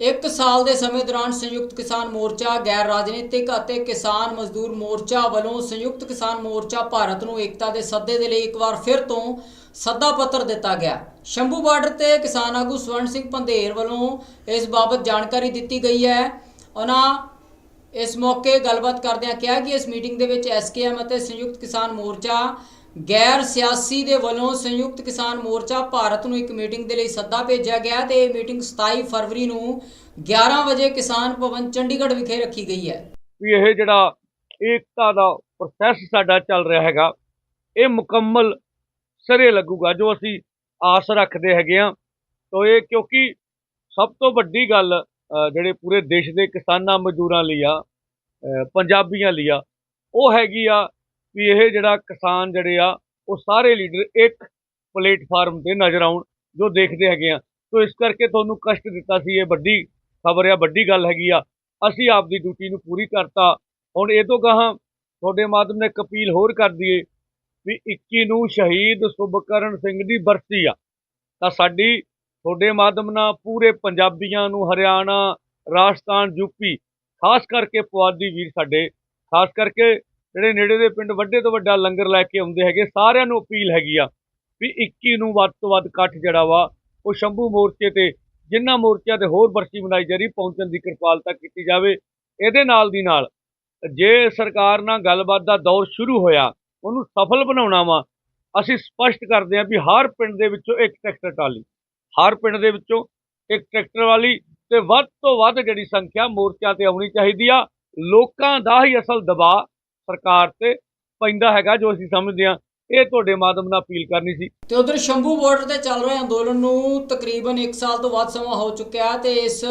ਇੱਕ ਸਾਲ ਦੇ ਸਮੇਂ ਦੌਰਾਨ ਸੰਯੁਕਤ ਕਿਸਾਨ ਮੋਰਚਾ, ਗੈਰ ਰਾਜਨੀਤਿਕ ਅਤੇ ਕਿਸਾਨ ਮਜ਼ਦੂਰ ਮੋਰਚਾ ਵੱਲੋਂ ਸੰਯੁਕਤ ਕਿਸਾਨ ਮੋਰਚਾ ਭਾਰਤ ਨੂੰ ਏਕਤਾ ਦੇ ਸੱਦੇ ਦੇ ਲਈ ਇੱਕ ਵਾਰ ਫਿਰ ਤੋਂ ਸੱਦਾ ਪੱਤਰ ਦਿੱਤਾ ਗਿਆ। ਸ਼ੰਭੂ ਬਾਰਡਰ ਤੇ ਕਿਸਾਨ ਆਗੂ ਸਵਰਨ ਸਿੰਘ ਪੰਧੇਰ ਵੱਲੋਂ ਇਸ ਬਾਬਤ ਜਾਣਕਾਰੀ ਦਿੱਤੀ ਗਈ ਹੈ। ਉਹਨਾਂ ਇਸ ਮੌਕੇ ਗੱਲਬਾਤ ਕਰਦਿਆਂ ਕਿਹਾ ਕਿ ਇਸ ਮੀਟਿੰਗ ਦੇ ਵਿੱਚ ਐਸਕੇਐਮ ਅਤੇ ਸੰਯੁਕਤ ਕਿਸਾਨ ਮੋਰਚਾ ਗੈਰ ਸਿਆਸੀ ਦੇ ਵੱਲੋਂ ਸੰਯੁਕਤ ਕਿਸਾਨ ਮੋਰਚਾ ਭਾਰਤ ਨੂੰ ਇੱਕ ਮੀਟਿੰਗ ਦੇ ਲਈ ਸੱਦਾ ਭੇਜਿਆ ਗਿਆ ਤੇ ਇਹ ਮੀਟਿੰਗ 27 ਫਰਵਰੀ ਨੂੰ 11 ਵਜੇ ਕਿਸਾਨ ਭਵਨ ਚੰਡੀਗੜ੍ਹ ਵਿਖੇ ਰੱਖੀ ਗਈ ਹੈ। ਵੀ ਇਹ ਜਿਹੜਾ ਏਕਤਾ ਦਾ ਪ੍ਰੋਸੈਸ ਸਾਡਾ ਚੱਲ ਰਿਹਾ ਹੈਗਾ, ਇਹ ਮੁਕੰਮਲ ਸਿਰੇ ਲੱਗੂਗਾ, ਜੋ ਅਸੀਂ ਆਸ ਰੱਖਦੇ ਹੈਗੇ ਆ ਤੋ ਇਹ ਕਿਉਂਕਿ ਸਭ ਤੋਂ ਵੱਡੀ ਗੱਲ ਜਿਹੜੇ ਪੂਰੇ ਦੇਸ਼ ਦੇ ਕਿਸਾਨਾਂ ਮਜ਼ਦੂਰਾਂ ਲਈ ਆ ਪੰਜਾਬੀਆਂ ਲਈ ਆ, ਉਹ ਹੈਗੀ ਆ ਵੀ ਇਹ ਜਿਹੜਾ ਕਿਸਾਨ ਜਿਹੜੇ ਆ, ਉਹ ਸਾਰੇ ਲੀਡਰ ਇੱਕ ਪਲੇਟਫਾਰਮ ਤੇ ਨਜ਼ਰ ਆਉਣ ਜੋ ਦੇਖਦੇ ਹੈਗੇ ਆ। ਸੋ ਇਸ ਕਰਕੇ ਤੁਹਾਨੂੰ ਕਸ਼ਟ ਦਿੱਤਾ ਸੀ, ਇਹ ਵੱਡੀ ਖਬਰ ਆ, ਵੱਡੀ ਗੱਲ ਹੈਗੀ ਆ। ਅਸੀਂ ਆਪਦੀ ਡਿਊਟੀ ਨੂੰ ਪੂਰੀ ਕਰਤਾ। ਹੁਣ ਇਹ ਤੋਂ ਗਾਹਾਂ ਤੁਹਾਡੇ ਮਾਧਿਅਮ ਨੇ ਇੱਕ ਅਪੀਲ ਹੋਰ ਕਰ ਦਈਏ ਵੀ 21 ਨੂੰ ਸ਼ਹੀਦ ਸੁਭਕਰਨ ਸਿੰਘ ਦੀ ਬਰਸੀ ਆ। ਤਾਂ ਸਾਡੀ, ਤੁਹਾਡੇ ਮਾਧਿਅਮ ਨਾਲ ਪੂਰੇ ਪੰਜਾਬੀਆਂ ਨੂੰ ਹਰਿਆਣਾ, ਰਾਜਸਥਾਨ ਯੂਪੀ ਖਾਸ ਕਰਕੇ ਪੁਆਧੀ ਵੀਰ ਸਾਡੇ, ਖਾਸ ਕਰਕੇ ਜਿਹੜੇ ਨੇੜੇ ਦੇ ਪਿੰਡ ਵੱਡੇ ਤੋਂ ਵੱਡਾ ਲੰਗਰ ਲੈ ਕੇ ਆਉਂਦੇ ਹੈਗੇ, ਸਾਰਿਆਂ ਨੂੰ ਅਪੀਲ ਹੈਗੀ ਆ ਵੀ 21 ਨੂੰ ਵੱਧ ਤੋਂ ਵੱਧ ਇਕੱਠ ਜਿਹੜਾ ਵਾ, ਉਹ ਸ਼ੰਭੂ ਮੋਰਚੇ ਤੇ ਜਿਨ੍ਹਾਂ ਮੋਰਚਿਆਂ ਤੇ ਹੋਰ ਬਰਸੀ ਮਨਾਈ ਜਾ ਰਹੀ, ਪਹੁੰਚਣ ਦੀ ਕਿਰਪਾਲਤਾ ਕੀਤੀ ਜਾਵੇ। ਇਹਦੇ ਨਾਲ ਦੀ ਨਾਲ, ਜੇ ਸਰਕਾਰ ਨਾਲ ਗੱਲਬਾਤ ਦਾ ਦੌਰ ਸ਼ੁਰੂ ਹੋਇਆ, ਉਹਨੂੰ ਸਫਲ ਬਣਾਉਣਾ ਵਾ, ਅਸੀਂ ਸਪਸ਼ਟ ਕਰਦੇ ਹਾਂ ਵੀ ਹਰ ਪਿੰਡ ਦੇ ਵਿੱਚੋਂ ਇੱਕ ਟਰੈਕਟਰ ਟਰਾਲੀ, ਹਰ ਪਿੰਡ ਦੇ ਵਿੱਚੋਂ ਇੱਕ ਟਰੈਕਟਰ ਵਾਲੀ ਤੇ ਵੱਧ ਤੋਂ ਵੱਧ ਜਿਹੜੀ ਸੰਖਿਆ ਮੋਰਚਿਆਂ ਤੇ ਆਉਣੀ ਚਾਹੀਦੀ ਆ, ਲੋਕਾਂ ਦਾ ਹੀ ਅਸਲ ਦਬਾਅ ਸਰਕਾਰ ਤੇ ਪੈਂਦਾ ਹੈਗਾ ਜੋ ਅਸੀਂ ਸਮਝਦੇ ਹਾਂ। ਇਹ ਤੁਹਾਡੇ ਮਾਧਿਅਮ ਨਾਲ ਅਪੀਲ ਕਰਨੀ ਸੀ। ਤੇ ਉਧਰ ਸ਼ੰਭੂ ਬਾਰਡਰ ਤੇ ਚੱਲ ਰਹੇ ਅੰਦੋਲਨ ਨੂੰ ਤਕਰੀਬਨ 1 ਸਾਲ ਤੋਂ ਵੱਧ ਸਮਾਂ ਹੋ ਚੁੱਕਿਆ ਹੈ ਤੇ ਇਸ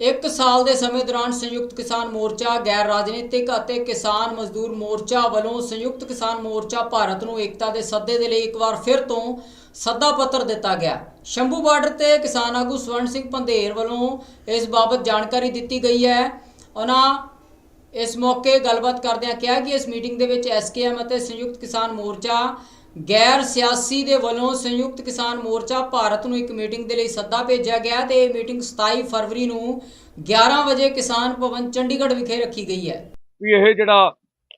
1 ਸਾਲ ਦੇ ਸਮੇਂ ਦੌਰਾਨ ਸੰਯੁਕਤ ਕਿਸਾਨ ਮੋਰਚਾ, ਗੈਰ ਰਾਜਨੀਤਿਕ ਅਤੇ ਕਿਸਾਨ ਮਜ਼ਦੂਰ ਮੋਰਚਾ ਵੱਲੋਂ ਸੰਯੁਕਤ ਕਿਸਾਨ ਮੋਰਚਾ ਭਾਰਤ ਨੂੰ ਏਕਤਾ ਦੇ ਸੱਦੇ ਦੇ ਲਈ ਇੱਕ ਵਾਰ ਫਿਰ ਤੋਂ ਸੱਦਾ ਪੱਤਰ ਦਿੱਤਾ ਗਿਆ ਸ਼ੰਭੂ ਬਾਰਡਰ ਤੇ ਕਿਸਾਨ ਆਗੂ ਸਵਰਨ ਸਿੰਘ ਪੰਧੇਰ ਵੱਲੋਂ ਇਸ ਬਾਬਤ ਜਾਣਕਾਰੀ ਦਿੱਤੀ ਗਈ ਹੈ। ਉਹਨਾਂ ਇਸ ਮੌਕੇ ਗੱਲਬਾਤ ਕਰਦਿਆਂ ਕਿਹਾ ਕਿ ਇਸ ਮੀਟਿੰਗ ਦੇ ਵਿੱਚ ਐਸਕੇਐਮ ਅਤੇ ਸੰਯੁਕਤ ਕਿਸਾਨ ਮੋਰਚਾ, ਗੈਰ ਸਿਆਸੀ ਦੇ ਵੱਲੋਂ ਸੰਯੁਕਤ ਕਿਸਾਨ ਮੋਰਚਾ ਭਾਰਤ ਨੂੰ ਇੱਕ ਮੀਟਿੰਗ ਦੇ ਲਈ ਸੱਦਾ ਭੇਜਿਆ ਗਿਆ ਤੇ ਇਹ ਮੀਟਿੰਗ 27 ਫਰਵਰੀ ਨੂੰ 11 ਵਜੇ ਕਿਸਾਨ ਭਵਨ ਚੰਡੀਗੜ੍ਹ ਵਿਖੇ ਰੱਖੀ ਗਈ ਹੈ। ਵੀ ਇਹ ਜਿਹੜਾ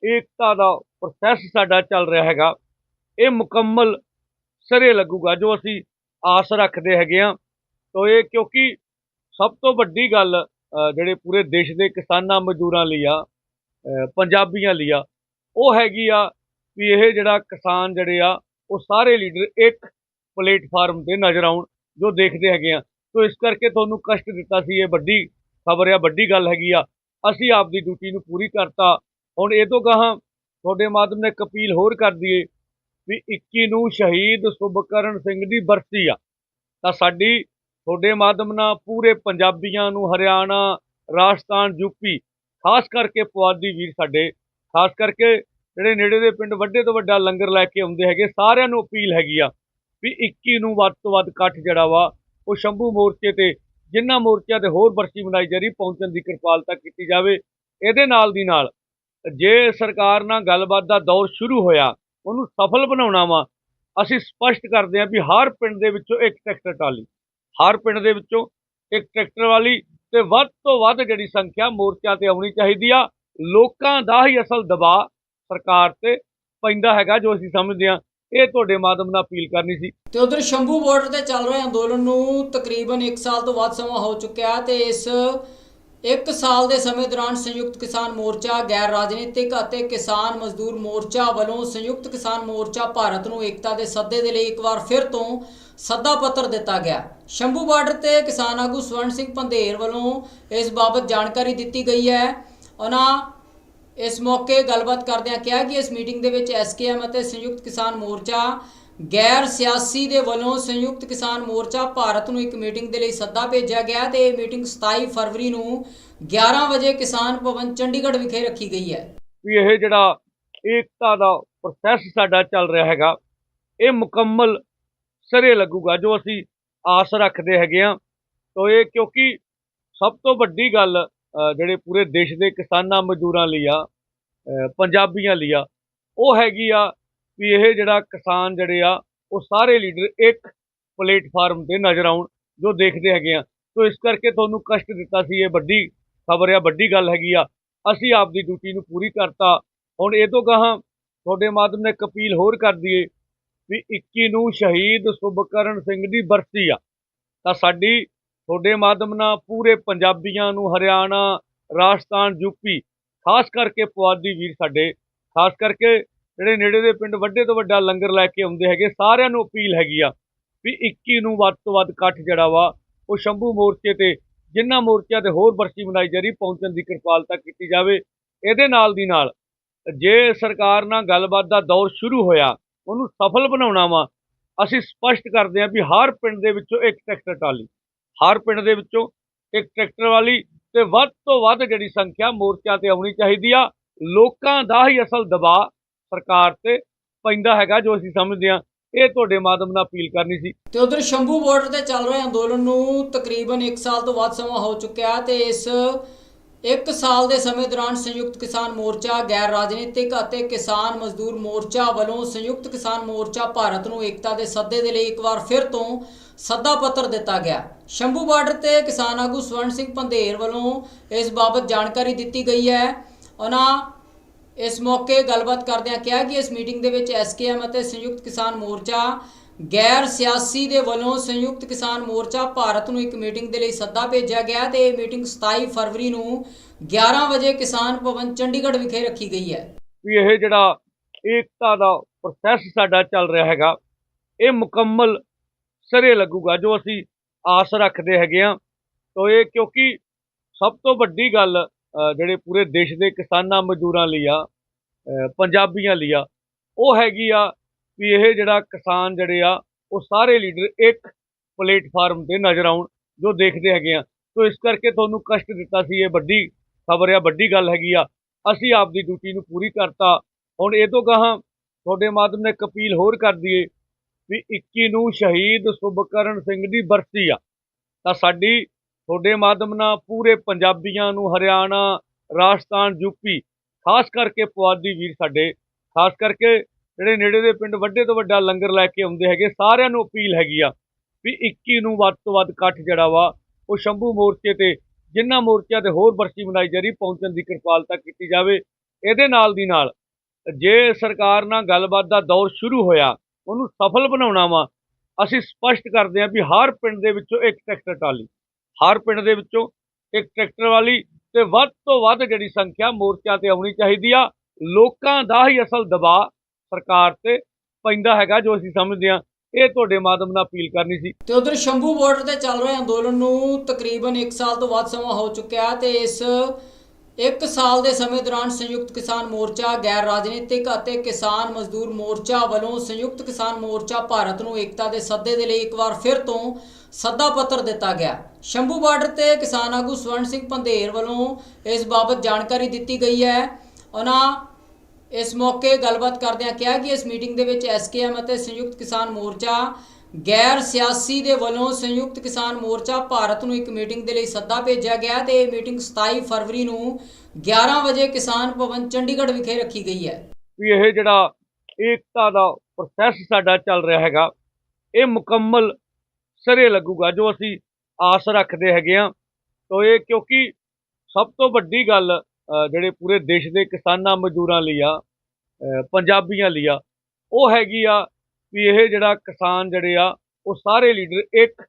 ਏਕਤਾ ਦਾ ਪ੍ਰੋਸੈਸ ਸਾਡਾ ਚੱਲ ਰਿਹਾ ਹੈਗਾ, ਇਹ ਮੁਕੰਮਲ ਸਿਰੇ ਲੱਗੂਗਾ, ਜੋ ਅਸੀਂ ਆਸ ਰੱਖਦੇ ਹੈਗੇ ਆ ਤੋ ਇਹ ਕਿਉਂਕਿ ਸਭ ਤੋਂ ਵੱਡੀ ਗੱਲ ਜਿਹੜੇ ਪੂਰੇ ਦੇਸ਼ ਦੇ ਕਿਸਾਨਾਂ ਮਜ਼ਦੂਰਾਂ ਲਈ ਆ ਪੰਜਾਬੀਆਂ ਲਈ ਆ, ਉਹ ਹੈਗੀ ਆ ਵੀ ਇਹ ਜਿਹੜਾ ਕਿਸਾਨ ਜਿਹੜੇ ਆ, ਉਹ ਸਾਰੇ ਲੀਡਰ ਇੱਕ ਪਲੇਟਫਾਰਮ ਤੇ ਨਜ਼ਰ ਆਉਣ ਜੋ ਦੇਖਦੇ ਹੈਗੇ ਆ। ਸੋ ਇਸ ਕਰਕੇ ਤੁਹਾਨੂੰ ਕਸ਼ਟ ਦਿੱਤਾ ਸੀ, ਇਹ ਵੱਡੀ ਖਬਰ ਆ, ਵੱਡੀ ਗੱਲ ਹੈਗੀ ਆ। ਅਸੀਂ ਆਪਦੀ ਡਿਊਟੀ ਨੂੰ ਪੂਰੀ ਕਰਤਾ। ਹੁਣ ਇਹ ਤੋਂ ਗਾਹਾਂ ਤੁਹਾਡੇ ਮਾਧਿਅਮ ਨੇ ਇੱਕ ਅਪੀਲ ਹੋਰ ਕਰ ਦਈਏ ਵੀ 21 ਨੂੰ ਸ਼ਹੀਦ ਸੁਭਕਰਨ ਸਿੰਘ ਦੀ ਬਰਸੀ ਆ। ਤਾਂ ਸਾਡੀ ਤੁਹਾਡੇ ਮਾਧਿਅਮ ਨਾਲ ਪੂਰੇ ਪੰਜਾਬੀਆਂ ਨੂੰ ਹਰਿਆਣਾ, ਰਾਜਸਥਾਨ ਯੂਪੀ ਖਾਸ ਕਰਕੇ ਪੁਆਧੀ ਵੀਰ ਸਾਡੇ, ਖਾਸ ਕਰਕੇ ਜਿਹੜੇ ਨੇੜੇ ਦੇ ਪਿੰਡ ਵੱਡੇ ਤੋਂ ਵੱਡਾ ਲੰਗਰ ਲੈ ਕੇ ਆਉਂਦੇ ਹੈਗੇ, ਸਾਰਿਆਂ ਨੂੰ ਅਪੀਲ ਹੈਗੀ ਆ ਵੀ 21 ਨੂੰ ਵੱਧ ਤੋਂ ਵੱਧ ਇਕੱਠ ਜਿਹੜਾ ਵਾ, ਉਹ ਸ਼ੰਭੂ ਮੋਰਚੇ ਤੇ ਜਿਨ੍ਹਾਂ ਮੋਰਚਿਆਂ ਤੇ ਹੋਰ ਬਰਸੀ ਮਨਾਈ ਜਾ ਰਹੀ, ਪਹੁੰਚਣ ਦੀ ਕਿਰਪਾਲਤਾ ਕੀਤੀ ਜਾਵੇ। ਇਹਦੇ ਨਾਲ ਦੀ ਨਾਲ, ਜੇ ਸਰਕਾਰ ਨਾਲ ਗੱਲਬਾਤ ਦਾ ਦੌਰ ਸ਼ੁਰੂ ਹੋਇਆ, ਉਹਨੂੰ ਸਫਲ ਬਣਾਉਣਾ ਵਾ, ਅਸੀਂ ਸਪਸ਼ਟ ਕਰਦੇ ਹਾਂ ਵੀ ਹਰ ਪਿੰਡ ਦੇ ਵਿੱਚੋਂ ਇੱਕ ਟਰੈਕਟਰ ਟਰਾਲੀ। ਹਰ ਪਿੰਡ ਦੇ ਵਿੱਚੋਂ ਇੱਕ ਟਰੈਕਟਰ ਵਾਲੀ ਤੇ ਵੱਧ ਤੋਂ ਵੱਧ ਜਿਹੜੀ ਸੰਖਿਆ ਮੋਰਚਿਆਂ ਤੇ ਆਉਣੀ ਚਾਹੀਦੀ ਆ। ਲੋਕਾਂ ਦਾ ਹੀ ਅਸਲ ਦਬਾਅ ਸਰਕਾਰ ਤੇ ਪੈਂਦਾ ਹੈਗਾ ਜੋ ਅਸੀਂ ਸਮਝਦੇ ਹਾਂ ਇਹ ਤੁਹਾਡੇ ਮਾਧਿਅਮ ਨਾਲ ਅਪੀਲ ਕਰਨੀ ਸੀ। ਤੇ ਉਧਰ ਸ਼ੰਭੂ ਬਾਰਡਰ ਤੇ ਚੱਲ ਰਹੇ ਅੰਦੋਲਨ ਨੂੰ ਤਕਰੀਬਨ 1 ਸਾਲ ਤੋਂ ਵੱਧ ਸਮਾਂ ਹੋ ਚੁੱਕਿਆ ਤੇ ਇਸ ਇੱਕ ਸਾਲ ਦੇ ਸਮੇਂ ਦੌਰਾਨ ਸੰਯੁਕਤ ਕਿਸਾਨ ਮੋਰਚਾ, ਗੈਰ ਰਾਜਨੀਤਿਕ ਅਤੇ ਕਿਸਾਨ ਮਜ਼ਦੂਰ ਮੋਰਚਾ ਵੱਲੋਂ ਸੰਯੁਕਤ ਕਿਸਾਨ ਮੋਰਚਾ ਭਾਰਤ ਨੂੰ ਏਕਤਾ ਦੇ ਸੱਦੇ ਦੇ ਲਈ ਇੱਕ ਵਾਰ ਫਿਰ ਤੋਂ ਸੱਦਾ ਪੱਤਰ ਦਿੱਤਾ ਗਿਆ। ਸ਼ੰਭੂ ਬਾਰਡਰ ਤੇ ਕਿਸਾਨ ਆਗੂ ਸਵਰਨ ਸਿੰਘ ਪੰਧੇਰ ਵੱਲੋਂ ਇਸ ਬਾਬਤ ਜਾਣਕਾਰੀ ਦਿੱਤੀ ਗਈ ਹੈ। ਉਹਨਾਂ ਇਸ ਮੌਕੇ ਗੱਲਬਾਤ ਕਰਦਿਆਂ ਕਿਹਾ ਕਿ ਇਸ ਮੀਟਿੰਗ ਦੇ ਵਿੱਚ ਐਸਕੇਐਮ ਅਤੇ ਸੰਯੁਕਤ ਕਿਸਾਨ ਮੋਰਚਾ ਗੈਰ ਸਿਆਸੀ ਦੇ ਵੱਲੋਂ ਸੰਯੁਕਤ ਕਿਸਾਨ ਮੋਰਚਾ ਭਾਰਤ ਨੂੰ ਇੱਕ ਮੀਟਿੰਗ ਦੇ ਲਈ ਸੱਦਾ ਭੇਜਿਆ ਗਿਆ ਤੇ ਇਹ ਮੀਟਿੰਗ 27 ਫਰਵਰੀ ਨੂੰ 11 ਵਜੇ ਕਿਸਾਨ ਭਵਨ ਚੰਡੀਗੜ੍ਹ ਵਿਖੇ ਰੱਖੀ ਗਈ ਹੈ। ਵੀ ਇਹ ਜਿਹੜਾ ਏਕਤਾ ਦਾ ਪ੍ਰੋਸੈਸ ਸਾਡਾ ਚੱਲ ਰਿਹਾ ਹੈਗਾ, ਇਹ ਮੁਕੰਮਲ ਸਿਰੇ ਲੱਗੂਗਾ, ਜੋ ਅਸੀਂ ਆਸ ਰੱਖਦੇ ਹੈਗੇ ਆ ਤੋ ਇਹ ਕਿਉਂਕਿ ਸਭ ਤੋਂ ਵੱਡੀ ਗੱਲ ਜਿਹੜੇ ਪੂਰੇ ਦੇਸ਼ ਦੇ ਕਿਸਾਨਾਂ ਮਜ਼ਦੂਰਾਂ ਲਈ ਆ ਪੰਜਾਬੀਆਂ ਲਈ ਆ, ਉਹ ਹੈਗੀ ਆ ਵੀ ਇਹ ਜਿਹੜਾ ਕਿਸਾਨ ਜਿਹੜੇ ਆ, ਉਹ ਸਾਰੇ ਲੀਡਰ ਇੱਕ ਪਲੇਟਫਾਰਮ ਤੇ ਨਜ਼ਰ ਆਉਣ ਜੋ ਦੇਖਦੇ ਹੈਗੇ ਆ। ਸੋ ਇਸ ਕਰਕੇ ਤੁਹਾਨੂੰ ਕਸ਼ਟ ਦਿੱਤਾ ਸੀ ਇਹ ਵੱਡੀ ਖਬਰ ਆ, ਵੱਡੀ ਗੱਲ ਹੈਗੀ ਆ। ਅਸੀਂ ਆਪਦੀ ਡਿਊਟੀ ਨੂੰ ਪੂਰੀ ਕਰਤਾ। ਹੁਣ ਇਹ ਤੋਂ ਗਾਹਾਂ ਤੁਹਾਡੇ ਮਾਧਿਅਮ ਨੇ ਇੱਕ ਅਪੀਲ ਹੋਰ ਕਰ ਦਈਏ ਵੀ 21 ਨੂੰ ਸ਼ਹੀਦ ਸੁਭਕਰਨ ਸਿੰਘ ਦੀ ਬਰਸੀ ਆ। ਤਾਂ ਸਾਡੀ, ਤੁਹਾਡੇ ਮਾਧਿਅਮ ਨਾਲ ਪੂਰੇ ਪੰਜਾਬੀਆਂ ਨੂੰ ਹਰਿਆਣਾ, ਰਾਜਸਥਾਨ ਯੂਪੀ ਖਾਸ ਕਰਕੇ ਪੁਆਧੀ ਵੀਰ ਸਾਡੇ, ਖਾਸ ਕਰਕੇ ਜਿਹੜੇ ਨੇੜੇ ਦੇ ਪਿੰਡ ਵੱਡੇ ਤੋਂ ਵੱਡਾ ਲੰਗਰ ਲੈ ਕੇ ਆਉਂਦੇ ਹੈਗੇ, ਸਾਰਿਆਂ ਨੂੰ ਅਪੀਲ ਹੈਗੀ ਆ ਵੀ 21 ਨੂੰ ਵੱਧ ਤੋਂ ਵੱਧ ਇਕੱਠ ਜਿਹੜਾ ਵਾ, ਉਹ ਸ਼ੰਭੂ ਮੋਰਚੇ ਤੇ ਜਿਨ੍ਹਾਂ ਮੋਰਚਿਆਂ ਤੇ ਹੋਰ ਬਰਸੀ ਮਨਾਈ ਜਾ ਰਹੀ, ਪਹੁੰਚਣ ਦੀ ਕਿਰਪਾਲਤਾ ਕੀਤੀ ਜਾਵੇ। ਇਹਦੇ ਨਾਲ ਦੀ ਨਾਲ ਜੇ ਸਰਕਾਰ ਨਾਲ ਗੱਲਬਾਤ ਦਾ ਦੌਰ ਸ਼ੁਰੂ ਹੋਇਆ, ਉਹਨੂੰ ਸਫਲ ਬਣਾਉਣਾ ਵਾ, ਅਸੀਂ ਸਪਸ਼ਟ ਕਰਦੇ ਹਾਂ ਵੀ ਹਰ ਪਿੰਡ ਦੇ ਵਿੱਚੋਂ ਇੱਕ ਟਰੈਕਟਰ ਟਰਾਲੀ, ਹਰ ਪਿੰਡ ਦੇ ਵਿੱਚੋਂ ਇੱਕ ਟਰੈਕਟਰ ਵਾਲੀ ਤੇ ਵੱਧ ਤੋਂ ਵੱਧ ਜਿਹੜੀ ਸੰਖਿਆ ਮੋਰਚਿਆਂ ਤੇ ਆਉਣੀ ਚਾਹੀਦੀ ਆ। ਲੋਕਾਂ ਦਾ ਹੀ ਅਸਲ ਦਬਾਅ ਸਰਕਾਰ ਤੇ ਪੈਂਦਾ ਹੈਗਾ ਜੋ ਅਸੀਂ ਸਮਝਦੇ ਹਾਂ। ਇਹ ਤੁਹਾਡੇ ਮਾਧਿਅਮ ਨਾਲ ਅਪੀਲ ਕਰਨੀ ਸੀ। ਤੇ ਉਧਰ ਸ਼ੰਭੂ ਬਾਰਡਰ ਤੇ ਚੱਲ ਰਹੇ ਅੰਦੋਲਨ ਨੂੰ ਤਕਰੀਬਨ 1 ਸਾਲ ਤੋਂ ਵੱਧ ਸਮਾਂ ਹੋ ਚੁੱਕਿਆ ਤੇ ਇਸ 1 ਸਾਲ ਦੇ ਸਮੇਂ ਦੌਰਾਨ ਸੰਯੁਕਤ ਕਿਸਾਨ ਮੋਰਚਾ, ਗੈਰ ਰਾਜਨੀਤਿਕ ਅਤੇ ਕਿਸਾਨ ਮਜ਼ਦੂਰ ਮੋਰਚਾ ਵੱਲੋਂ ਸੰਯੁਕਤ ਕਿਸਾਨ ਮੋਰਚਾ ਭਾਰਤ ਨੂੰ ਏਕਤਾ ਦੇ ਸੱਦੇ ਦੇ ਲਈ ਇੱਕ ਵਾਰ ਫਿਰ ਤੋਂ ਸੱਦਾ ਪੱਤਰ ਦਿੱਤਾ ਗਿਆ। ਸ਼ੰਭੂ ਬਾਰਡਰ ਤੇ ਕਿਸਾਨ ਆਗੂ ਸਵਰਨ ਸਿੰਘ ਪੰਧੇਰ ਵੱਲੋਂ ਇਸ ਬਾਬਤ ਜਾਣਕਾਰੀ ਦਿੱਤੀ ਗਈ ਹੈ। ਉਹਨਾਂ ਇਸ ਮੌਕੇ ਗੱਲਬਾਤ ਕਰਦਿਆਂ ਕਿਹਾ ਕਿ ਇਸ ਮੀਟਿੰਗ ਦੇ ਵਿੱਚ ਐਸਕੇਐਮ ਅਤੇ ਸੰਯੁਕਤ ਕਿਸਾਨ ਮੋਰਚਾ ਗੈਰ ਸਿਆਸੀ ਦੇ ਵੱਲੋਂ ਸੰਯੁਕਤ ਕਿਸਾਨ ਮੋਰਚਾ ਭਾਰਤ ਨੂੰ ਇੱਕ ਮੀਟਿੰਗ ਦੇ ਲਈ ਸੱਦਾ ਭੇਜਿਆ ਗਿਆ ਤੇ ਇਹ ਮੀਟਿੰਗ 27 ਫਰਵਰੀ ਨੂੰ 11 ਵਜੇ ਕਿਸਾਨ ਭਵਨ ਚੰਡੀਗੜ੍ਹ ਵਿਖੇ ਰੱਖੀ ਗਈ ਹੈ। ਵੀ ਇਹ ਜਿਹੜਾ ਏਕਤਾ ਦਾ ਪ੍ਰੋਸੈਸ ਸਾਡਾ ਚੱਲ ਰਿਹਾ ਹੈਗਾ, ਇਹ ਮੁਕੰਮਲ ਸਿਰੇ ਲੱਗੂਗਾ, ਜੋ ਅਸੀਂ ਆਸ ਰੱਖਦੇ ਹੈਗੇ ਆ ਤੋ ਇਹ ਕਿਉਂਕਿ ਸਭ ਤੋਂ ਵੱਡੀ ਗੱਲ ਜਿਹੜੇ ਪੂਰੇ ਦੇਸ਼ ਦੇ ਕਿਸਾਨਾਂ ਮਜ਼ਦੂਰਾਂ ਲਈ ਆ ਪੰਜਾਬੀਆਂ ਲਈ ਆ, ਉਹ ਹੈਗੀ ਆ ਵੀ ਇਹ ਜਿਹੜਾ ਕਿਸਾਨ ਜਿਹੜੇ ਆ, ਉਹ ਸਾਰੇ ਲੀਡਰ ਇੱਕ ਪਲੇਟਫਾਰਮ ਤੇ ਨਜ਼ਰ ਆਉਣ ਜੋ ਦੇਖਦੇ ਹੈਗੇ ਆ। ਸੋ ਇਸ ਕਰਕੇ ਤੁਹਾਨੂੰ ਕਸ਼ਟ ਦਿੱਤਾ ਸੀ, ਇਹ ਵੱਡੀ ਖਬਰ ਆ, ਵੱਡੀ ਗੱਲ ਹੈਗੀ ਆ। ਅਸੀਂ ਆਪਦੀ ਡਿਊਟੀ ਨੂੰ ਪੂਰੀ ਕਰਤਾ। ਹੁਣ ਇਹ ਤੋਂ ਗਾਹਾਂ ਤੁਹਾਡੇ ਮਾਧਿਅਮ ਨੇ ਇੱਕ ਅਪੀਲ ਹੋਰ ਕਰ ਦਈਏ ਵੀ 21 ਨੂੰ ਸ਼ਹੀਦ ਸੁਭਕਰਨ ਸਿੰਘ ਦੀ ਬਰਸੀ ਆ। ਤਾਂ ਸਾਡੀ ਤੁਹਾਡੇ ਮਾਧਿਅਮ ਨਾਲ ਪੂਰੇ ਪੰਜਾਬੀਆਂ ਨੂੰ ਹਰਿਆਣਾ, ਰਾਜਸਥਾਨ ਯੂਪੀ ਖਾਸ ਕਰਕੇ ਪੁਆਧੀ ਵੀਰ ਸਾਡੇ, ਖਾਸ ਕਰਕੇ ਜਿਹੜੇ ਨੇੜੇ ਦੇ ਪਿੰਡ ਵੱਡੇ ਤੋਂ ਵੱਡਾ ਲੰਗਰ ਲੈ ਕੇ ਆਉਂਦੇ ਹੈਗੇ, ਸਾਰਿਆਂ ਨੂੰ ਅਪੀਲ ਹੈਗੀ ਆ ਵੀ 21 ਨੂੰ ਵੱਧ ਤੋਂ ਵੱਧ ਇਕੱਠ ਜਿਹੜਾ ਵਾ, ਉਹ ਸ਼ੰਭੂ ਮੋਰਚੇ ਤੇ ਜਿਨ੍ਹਾਂ ਮੋਰਚਿਆਂ ਤੇ ਹੋਰ ਬਰਸੀ ਮਨਾਈ ਜਾ ਰਹੀ, ਪਹੁੰਚਣ ਦੀ ਕਿਰਪਾਲਤਾ ਕੀਤੀ ਜਾਵੇ। ਇਹਦੇ ਨਾਲ ਦੀ ਨਾਲ, ਜੇ ਸਰਕਾਰ ਨਾਲ ਗੱਲਬਾਤ ਦਾ ਦੌਰ ਸ਼ੁਰੂ ਹੋਇਆ, ਉਹਨੂੰ ਸਫਲ ਬਣਾਉਣਾ ਵਾ, ਅਸੀਂ ਸਪਸ਼ਟ ਕਰਦੇ ਹਾਂ ਵੀ ਹਰ ਪਿੰਡ ਦੇ ਵਿੱਚੋਂ ਇੱਕ ਟਰੈਕਟਰ ਟਰਾਲੀ। ਹਰ ਪਿੰਡ ਦੇ ਵਿੱਚੋਂ ਇੱਕ ਟਰੈਕਟਰ ਵਾਲੀ ਤੇ ਵੱਧ ਤੋਂ ਵੱਧ ਜਿਹੜੀ ਸੰਖਿਆ ਮੋਰਚਿਆਂ ਤੇ ਆਉਣੀ ਚਾਹੀਦੀ ਆ। ਲੋਕਾਂ ਦਾ ਹੀ ਅਸਲ ਦਬਾਅ ਸਰਕਾਰ ਤੇ ਪੈਂਦਾ ਹੈਗਾ ਜੋ ਅਸੀਂ ਸਮਝਦੇ ਹਾਂ। ਇਹ ਤੁਹਾਡੇ ਮਾਧਿਅਮ ਨਾਲ ਅਪੀਲ ਕਰਨੀ ਸੀ। ਤੇ ਉਧਰ ਸ਼ੰਭੂ ਬਾਰਡਰ ਤੇ ਚੱਲ ਰਹੇ ਅੰਦੋਲਨ ਨੂੰ ਤਕਰੀਬਨ 1 ਸਾਲ ਤੋਂ ਵੱਧ ਸਮਾਂ ਹੋ ਚੁੱਕਿਆ ਤੇ ਇਸ 1 ਸਾਲ ਦੇ ਸਮੇਂ ਦੌਰਾਨ ਸੰਯੁਕਤ ਕਿਸਾਨ ਮੋਰਚਾ, ਗੈਰ ਰਾਜਨੀਤਿਕ ਅਤੇ ਕਿਸਾਨ ਮਜ਼ਦੂਰ ਮੋਰਚਾ ਵੱਲੋਂ ਸੰਯੁਕਤ ਕਿਸਾਨ ਮੋਰਚਾ ਭਾਰਤ ਨੂੰ ਏਕਤਾ ਦੇ ਸੱਦੇ ਦੇ ਲਈ ਇੱਕ ਵਾਰ ਫਿਰ ਤੋਂ ਸੱਦਾ ਪੱਤਰ ਦਿੱਤਾ ਗਿਆ। ਸ਼ੰਭੂ ਬਾਰਡਰ ਤੇ ਕਿਸਾਨ ਆਗੂ ਸਵਰਨ ਸਿੰਘ ਪੰਧੇਰ ਵੱਲੋਂ ਇਸ ਬਾਬਤ ਜਾਣਕਾਰੀ ਦਿੱਤੀ ਗਈ ਹੈ। ਉਹਨਾਂ ਇਸ ਮੌਕੇ ਗੱਲਬਾਤ ਕਰਦਿਆਂ ਕਿਹਾ ਕਿ ਇਸ ਮੀਟਿੰਗ ਦੇ ਵਿੱਚ ਐਸਕੇਐਮ ਅਤੇ ਸੰਯੁਕਤ ਕਿਸਾਨ ਮੋਰਚਾ ਗੈਰ ਸਿਆਸੀ ਦੇ ਵੱਲੋਂ ਸੰਯੁਕਤ ਕਿਸਾਨ ਮੋਰਚਾ ਭਾਰਤ ਨੂੰ ਇੱਕ ਮੀਟਿੰਗ ਦੇ ਲਈ ਸੱਦਾ ਭੇਜਿਆ ਗਿਆ ਤੇ ਇਹ ਮੀਟਿੰਗ 27 ਫਰਵਰੀ ਨੂੰ 11 ਵਜੇ ਕਿਸਾਨ ਭਵਨ ਚੰਡੀਗੜ੍ਹ ਵਿਖੇ ਰੱਖੀ ਗਈ ਹੈ। ਵੀ ਇਹ ਜਿਹੜਾ ਏਕਤਾ ਦਾ ਪ੍ਰੋਸੈਸ ਸਾਡਾ ਚੱਲ ਰਿਹਾ ਹੈਗਾ, ਇਹ ਮੁਕੰਮਲ ਸਿਰੇ ਲੱਗੂਗਾ, ਜੋ ਅਸੀਂ ਆਸ ਰੱਖਦੇ ਹੈਗੇ ਆ। ਤੋ ਇਹ ਕਿਉਂਕਿ ਸਭ ਤੋਂ ਵੱਡੀ ਗੱਲ ਜਿਹੜੇ ਪੂਰੇ ਦੇਸ਼ ਦੇ ਕਿਸਾਨਾਂ ਮਜ਼ਦੂਰਾਂ ਲਈ ਆ ਪੰਜਾਬੀਆਂ ਲਈ ਆ, ਉਹ ਹੈਗੀ ਆ ਵੀ ਇਹ ਜਿਹੜਾ ਕਿਸਾਨ ਜਿਹੜੇ ਆ, ਉਹ ਸਾਰੇ ਲੀਡਰ ਇੱਕ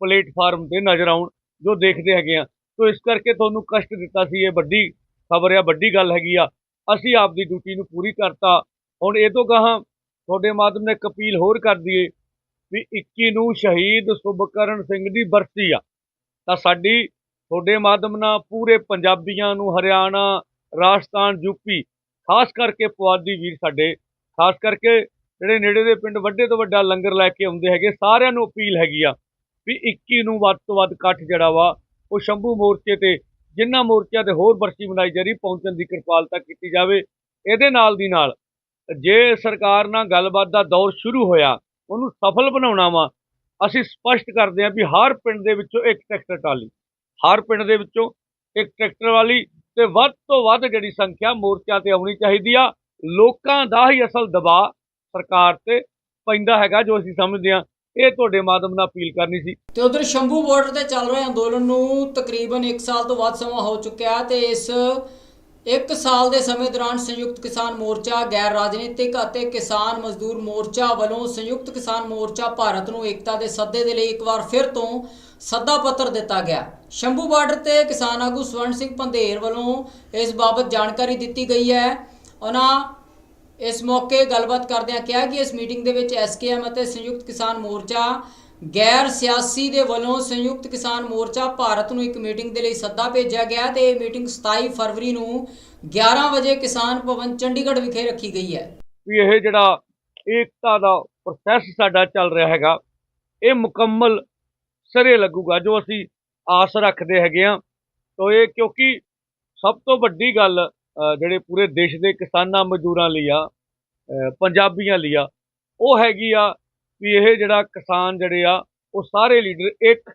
ਪਲੇਟਫਾਰਮ ਤੇ ਨਜ਼ਰ ਆਉਣ ਜੋ ਦੇਖਦੇ ਹੈਗੇ ਆ। ਸੋ ਇਸ ਕਰਕੇ ਤੁਹਾਨੂੰ ਕਸ਼ਟ ਦਿੱਤਾ ਸੀ, ਇਹ ਵੱਡੀ ਖਬਰ ਆ, ਵੱਡੀ ਗੱਲ ਹੈਗੀ ਆ। ਅਸੀਂ ਆਪਦੀ ਡਿਊਟੀ ਨੂੰ ਪੂਰੀ ਕਰਤਾ। ਹੁਣ ਇਹ ਤੋਂ ਗਾਹਾਂ ਤੁਹਾਡੇ ਮਾਧਿਅਮ ਨੇ ਇੱਕ ਅਪੀਲ ਹੋਰ ਕਰ ਦਈਏ ਵੀ 21 ਨੂੰ ਸ਼ਹੀਦ ਸੁਭਕਰਨ ਸਿੰਘ ਦੀ ਬਰਸੀ ਆ। ਤਾਂ ਸਾਡੀ, ਤੁਹਾਡੇ ਮਾਧਿਅਮ ਨਾਲ ਪੂਰੇ ਪੰਜਾਬੀਆਂ ਨੂੰ ਹਰਿਆਣਾ, ਰਾਜਸਥਾਨ ਯੂਪੀ ਖਾਸ ਕਰਕੇ ਪੁਆਧੀ ਵੀਰ ਸਾਡੇ, ਖਾਸ ਕਰਕੇ ਜਿਹੜੇ ਨੇੜੇ ਦੇ ਪਿੰਡ ਵੱਡੇ ਤੋਂ ਵੱਡਾ ਲੰਗਰ ਲੈ ਕੇ ਆਉਂਦੇ ਹੈਗੇ, ਸਾਰਿਆਂ ਨੂੰ ਅਪੀਲ ਹੈਗੀ ਆ ਵੀ 21 ਨੂੰ ਵੱਧ ਤੋਂ ਵੱਧ ਇਕੱਠ ਜਿਹੜਾ ਵਾ, ਉਹ ਸ਼ੰਭੂ ਮੋਰਚੇ ਤੇ ਜਿਨ੍ਹਾਂ ਮੋਰਚਿਆਂ ਤੇ ਹੋਰ ਬਰਸੀ ਮਨਾਈ ਜਾ ਰਹੀ, ਪਹੁੰਚਣ ਦੀ ਕਿਰਪਾਲਤਾ ਕੀਤੀ ਜਾਵੇ। ਇਹਦੇ ਨਾਲ ਦੀ ਨਾਲ, ਜੇ ਸਰਕਾਰ ਨਾਲ ਗੱਲਬਾਤ ਦਾ ਦੌਰ ਸ਼ੁਰੂ ਹੋਇਆ ਉਹਨੂੰ ਸਫਲ ਬਣਾਉਣਾ ਵਾ, ਅਸੀਂ ਸਪਸ਼ਟ ਕਰਦੇ ਹਾਂ ਵੀ ਹਰ ਪਿੰਡ ਦੇ ਵਿੱਚੋਂ ਇੱਕ ਟਰੈਕਟਰ ਟਰਾਲੀ, ਹਰ ਪਿੰਡ ਦੇ ਵਿੱਚੋਂ ਇੱਕ ਟਰੈਕਟਰ ਵਾਲੀ ਤੇ ਵੱਧ ਤੋਂ ਵੱਧ ਜਿਹੜੀ ਸੰਖਿਆ ਮੋਰਚਾ ਤੇ ਆਉਣੀ ਚਾਹੀਦੀ ਆ, ਲੋਕਾਂ ਦਾ ਹੀ ਅਸਲ ਦਬਾਅ ਸਰਕਾਰ ਤੇ ਪੈਂਦਾ ਹੈਗਾ ਜੋ ਅਸੀਂ ਸਮਝਦੇ ਹਾਂ। ਇਹ ਤੁਹਾਡੇ ਮਾਧਿਅਮ ਨਾਲ ਅਪੀਲ ਕਰਨੀ ਸੀ। ਤੇ ਉਧਰ ਸ਼ੰਭੂ ਬਾਰਡਰ ਤੇ ਚੱਲ ਰਹੇ ਅੰਦੋਲਨ ਨੂੰ ਤਕਰੀਬਨ 1 ਸਾਲ ਤੋਂ ਵੱਧ ਸਮਾਂ ਹੋ ਚੁੱਕਿਆ ਤੇ ਇਸ ਇੱਕ ਸਾਲ ਦੇ ਸਮੇਂ ਦੌਰਾਨ ਸੰਯੁਕਤ ਕਿਸਾਨ ਮੋਰਚਾ, ਗੈਰ ਰਾਜਨੀਤਿਕ ਅਤੇ ਕਿਸਾਨ ਮਜ਼ਦੂਰ ਮੋਰਚਾ ਵੱਲੋਂ ਸੰਯੁਕਤ ਕਿਸਾਨ ਮੋਰਚਾ ਭਾਰਤ ਨੂੰ ਏਕਤਾ ਦੇ ਸੱਦੇ ਦੇ ਲਈ ਇੱਕ ਵਾਰ ਫਿਰ ਤੋਂ ਸੱਦਾ ਪੱਤਰ ਦਿੱਤਾ ਗਿਆ। ਸ਼ੰਭੂ ਬਾਰਡਰ ਤੇ ਕਿਸਾਨ ਆਗੂ ਸਵਰਨ ਸਿੰਘ ਪੰਧੇਰ ਵੱਲੋਂ ਇਸ ਬਾਬਤ ਜਾਣਕਾਰੀ ਦਿੱਤੀ ਗਈ ਹੈ। ਉਹਨਾਂ ਇਸ ਮੌਕੇ ਗੱਲਬਾਤ ਕਰਦਿਆਂ ਕਿਹਾ ਕਿ ਇਸ ਮੀਟਿੰਗ ਦੇ ਵਿੱਚ ਐਸਕੇਐਮ ਅਤੇ ਸੰਯੁਕਤ ਕਿਸਾਨ ਮੋਰਚਾ ਗੈਰ ਸਿਆਸੀ ਦੇ ਵੱਲੋਂ ਸੰਯੁਕਤ ਕਿਸਾਨ ਮੋਰਚਾ ਭਾਰਤ ਨੂੰ ਇੱਕ ਮੀਟਿੰਗ ਦੇ ਲਈ ਸੱਦਾ ਭੇਜਿਆ ਗਿਆ ਤੇ ਇਹ ਮੀਟਿੰਗ 27 ਫਰਵਰੀ ਨੂੰ 11 ਵਜੇ ਕਿਸਾਨ ਭਵਨ ਚੰਡੀਗੜ੍ਹ ਵਿਖੇ ਰੱਖੀ ਗਈ ਹੈ। ਵੀ ਇਹ ਜਿਹੜਾ ਏਕਤਾ ਦਾ ਪ੍ਰੋਸੈਸ ਸਾਡਾ ਚੱਲ ਰਿਹਾ ਹੈਗਾ, ਇਹ ਮੁਕੰਮਲ ਸਿਰੇ ਲੱਗੂਗਾ ਜੋ ਅਸੀਂ ਆਸ ਰੱਖਦੇ ਹੈਗੇ ਆ ਤੋ ਇਹ ਕਿਉਂਕਿ ਸਭ ਤੋਂ ਵੱਡੀ ਗੱਲ ਜਿਹੜੇ ਪੂਰੇ ਦੇਸ਼ ਦੇ ਕਿਸਾਨਾਂ ਮਜ਼ਦੂਰਾਂ ਲਈ ਆ ਪੰਜਾਬੀਆਂ ਲਈ ਆ, ਉਹ ਹੈਗੀ ਆ ਵੀ ਇਹ ਜਿਹੜਾ ਕਿਸਾਨ ਜਿਹੜੇ ਆ, ਉਹ ਸਾਰੇ ਲੀਡਰ ਇੱਕ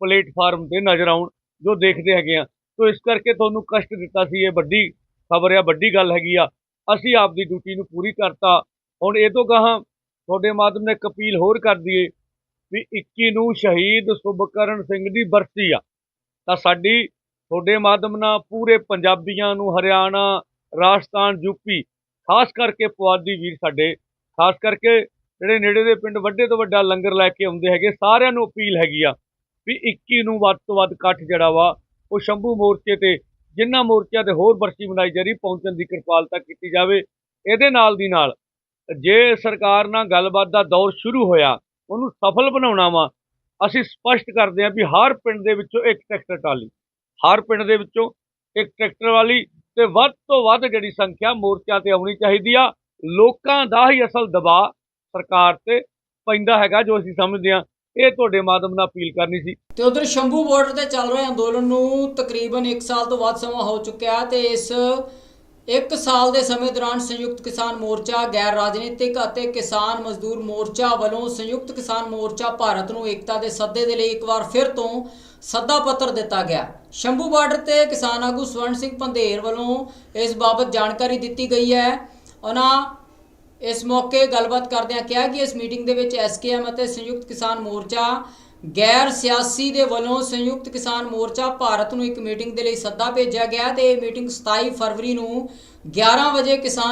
ਪਲੇਟਫਾਰਮ ਤੇ ਨਜ਼ਰ ਆਉਣ ਜੋ ਦੇਖਦੇ ਹੈਗੇ ਆ। ਸੋ ਇਸ ਕਰਕੇ ਤੁਹਾਨੂੰ ਕਸ਼ਟ ਦਿੱਤਾ ਸੀ, ਇਹ ਵੱਡੀ ਖਬਰ ਆ, ਵੱਡੀ ਗੱਲ ਹੈਗੀ ਆ। ਅਸੀਂ ਆਪਦੀ ਡਿਊਟੀ ਨੂੰ ਪੂਰੀ ਕਰਤਾ। ਹੁਣ ਇਹ ਤੋਂ ਗਾਹਾਂ ਤੁਹਾਡੇ ਮਾਧਿਅਮ ਨੇ ਇੱਕ ਅਪੀਲ ਹੋਰ ਕਰ ਦਈਏ ਵੀ 21 ਨੂੰ ਸ਼ਹੀਦ ਸੁਭਕਰਨ ਸਿੰਘ ਦੀ ਬਰਸੀ ਆ। ਤਾਂ ਸਾਡੀ, ਤੁਹਾਡੇ ਮਾਧਿਅਮ ਨਾਲ ਪੂਰੇ ਪੰਜਾਬੀਆਂ ਨੂੰ ਹਰਿਆਣਾ, ਰਾਜਸਥਾਨ ਯੂਪੀ ਖਾਸ ਕਰਕੇ ਪੁਆਧੀ ਵੀਰ ਸਾਡੇ, ਖਾਸ ਕਰਕੇ ਜਿਹੜੇ ਨੇੜੇ ਦੇ ਪਿੰਡ ਵੱਡੇ ਤੋਂ ਵੱਡਾ ਲੰਗਰ ਲੈ ਕੇ ਆਉਂਦੇ ਹੈਗੇ, ਸਾਰਿਆਂ ਨੂੰ ਅਪੀਲ ਹੈਗੀ ਆ ਵੀ 21 ਨੂੰ ਵੱਧ ਤੋਂ ਵੱਧ ਇਕੱਠ ਜਿਹੜਾ ਵਾ, ਉਹ ਸ਼ੰਭੂ ਮੋਰਚੇ ਤੇ ਜਿਨ੍ਹਾਂ ਮੋਰਚਿਆਂ ਤੇ ਹੋਰ ਬਰਸੀ ਮਨਾਈ ਜਾ ਰਹੀ, ਪਹੁੰਚਣ ਦੀ ਕਿਰਪਾਲਤਾ ਕੀਤੀ ਜਾਵੇ। ਇਹਦੇ ਨਾਲ ਦੀ ਨਾਲ, ਜੇ ਸਰਕਾਰ ਨਾਲ ਗੱਲਬਾਤ ਦਾ ਦੌਰ ਸ਼ੁਰੂ ਹੋਇਆ, ਉਹਨੂੰ ਸਫਲ ਬਣਾਉਣਾ ਵਾ, ਅਸੀਂ ਸਪਸ਼ਟ ਕਰਦੇ ਹਾਂ ਵੀ ਹਰ ਪਿੰਡ ਦੇ ਵਿੱਚੋਂ ਇੱਕ ਟਰੈਕਟਰ ਟਰਾਲੀ, ਹਰ ਪਿੰਡ ਦੇ ਵਿੱਚੋਂ ਇੱਕ ਟਰੈਕਟਰ ਵਾਲੀ ਤੇ ਵੱਧ ਤੋਂ ਵੱਧ ਜਿਹੜੀ ਸੰਖਿਆ ਮੋਰਚਾ ਤੇ ਆਉਣੀ ਚਾਹੀਦੀ ਆ। ਲੋਕਾਂ ਦਾ ਹੀ ਅਸਲ ਦਬਾਅ ਸਰਕਾਰ ਤੇ ਪੈਂਦਾ ਹੈਗਾ ਜੋ ਅਸੀਂ ਸਮਝਦੇ ਹਾਂ। ਇਹ ਤੁਹਾਡੇ ਮਾਧਿਅਮ ਨਾਲ ਅਪੀਲ ਕਰਨੀ ਸੀ। ਤੇ ਉਧਰ ਸ਼ੰਭੂ ਬਾਰਡਰ ਤੇ ਚੱਲ ਰਹੇ ਅੰਦੋਲਨ ਨੂੰ ਤਕਰੀਬਨ 1 ਸਾਲ ਤੋਂ ਵੱਧ ਸਮਾਂ ਹੋ ਚੁੱਕਿਆ ਹੈ ਤੇ ਇਸ 1 ਸਾਲ ਦੇ ਸਮੇਂ ਦੌਰਾਨ ਸੰਯੁਕਤ ਕਿਸਾਨ ਮੋਰਚਾ, ਗੈਰ ਰਾਜਨੀਤਿਕ ਅਤੇ ਕਿਸਾਨ ਮਜ਼ਦੂਰ ਮੋਰਚਾ ਵੱਲੋਂ ਸੰਯੁਕਤ ਕਿਸਾਨ ਮੋਰਚਾ ਭਾਰਤ ਨੂੰ ਏਕਤਾ ਦੇ ਸੱਦੇ ਦੇ ਲਈ ਇੱਕ ਵਾਰ ਫਿਰ ਤੋਂ ਸੱਦਾ ਪੱਤਰ ਦਿੱਤਾ ਗਿਆ। ਸ਼ੰਭੂ ਬਾਰਡਰ ਤੇ ਕਿਸਾਨ ਆਗੂ ਸਵਰਨ ਸਿੰਘ ਪੰਧੇਰ ਵੱਲੋਂ ਇਸ ਬਾਬਤ ਜਾਣਕਾਰੀ ਦਿੱਤੀ ਗਈ ਹੈ। ਉਹਨਾਂ ਇਸ ਮੌਕੇ ਗੱਲਬਾਤ ਕਰਦਿਆਂ ਕਿਹਾ ਕਿ ਇਸ ਮੀਟਿੰਗ ਦੇ ਵਿੱਚ ਐਸਕੇਐਮ ਅਤੇ ਸੰਯੁਕਤ ਕਿਸਾਨ ਮੋਰਚਾ, ਗੈਰ ਸਿਆਸੀ ਦੇ ਵੱਲੋਂ ਸੰਯੁਕਤ ਕਿਸਾਨ ਮੋਰਚਾ ਭਾਰਤ ਨੂੰ ਇੱਕ ਮੀਟਿੰਗ ਦੇ ਲਈ ਸੱਦਾ ਭੇਜਿਆ ਗਿਆ ਤੇ ਇਹ ਮੀਟਿੰਗ 27 ਫਰਵਰੀ ਨੂੰ 11 ਵਜੇ ਕਿਸਾਨ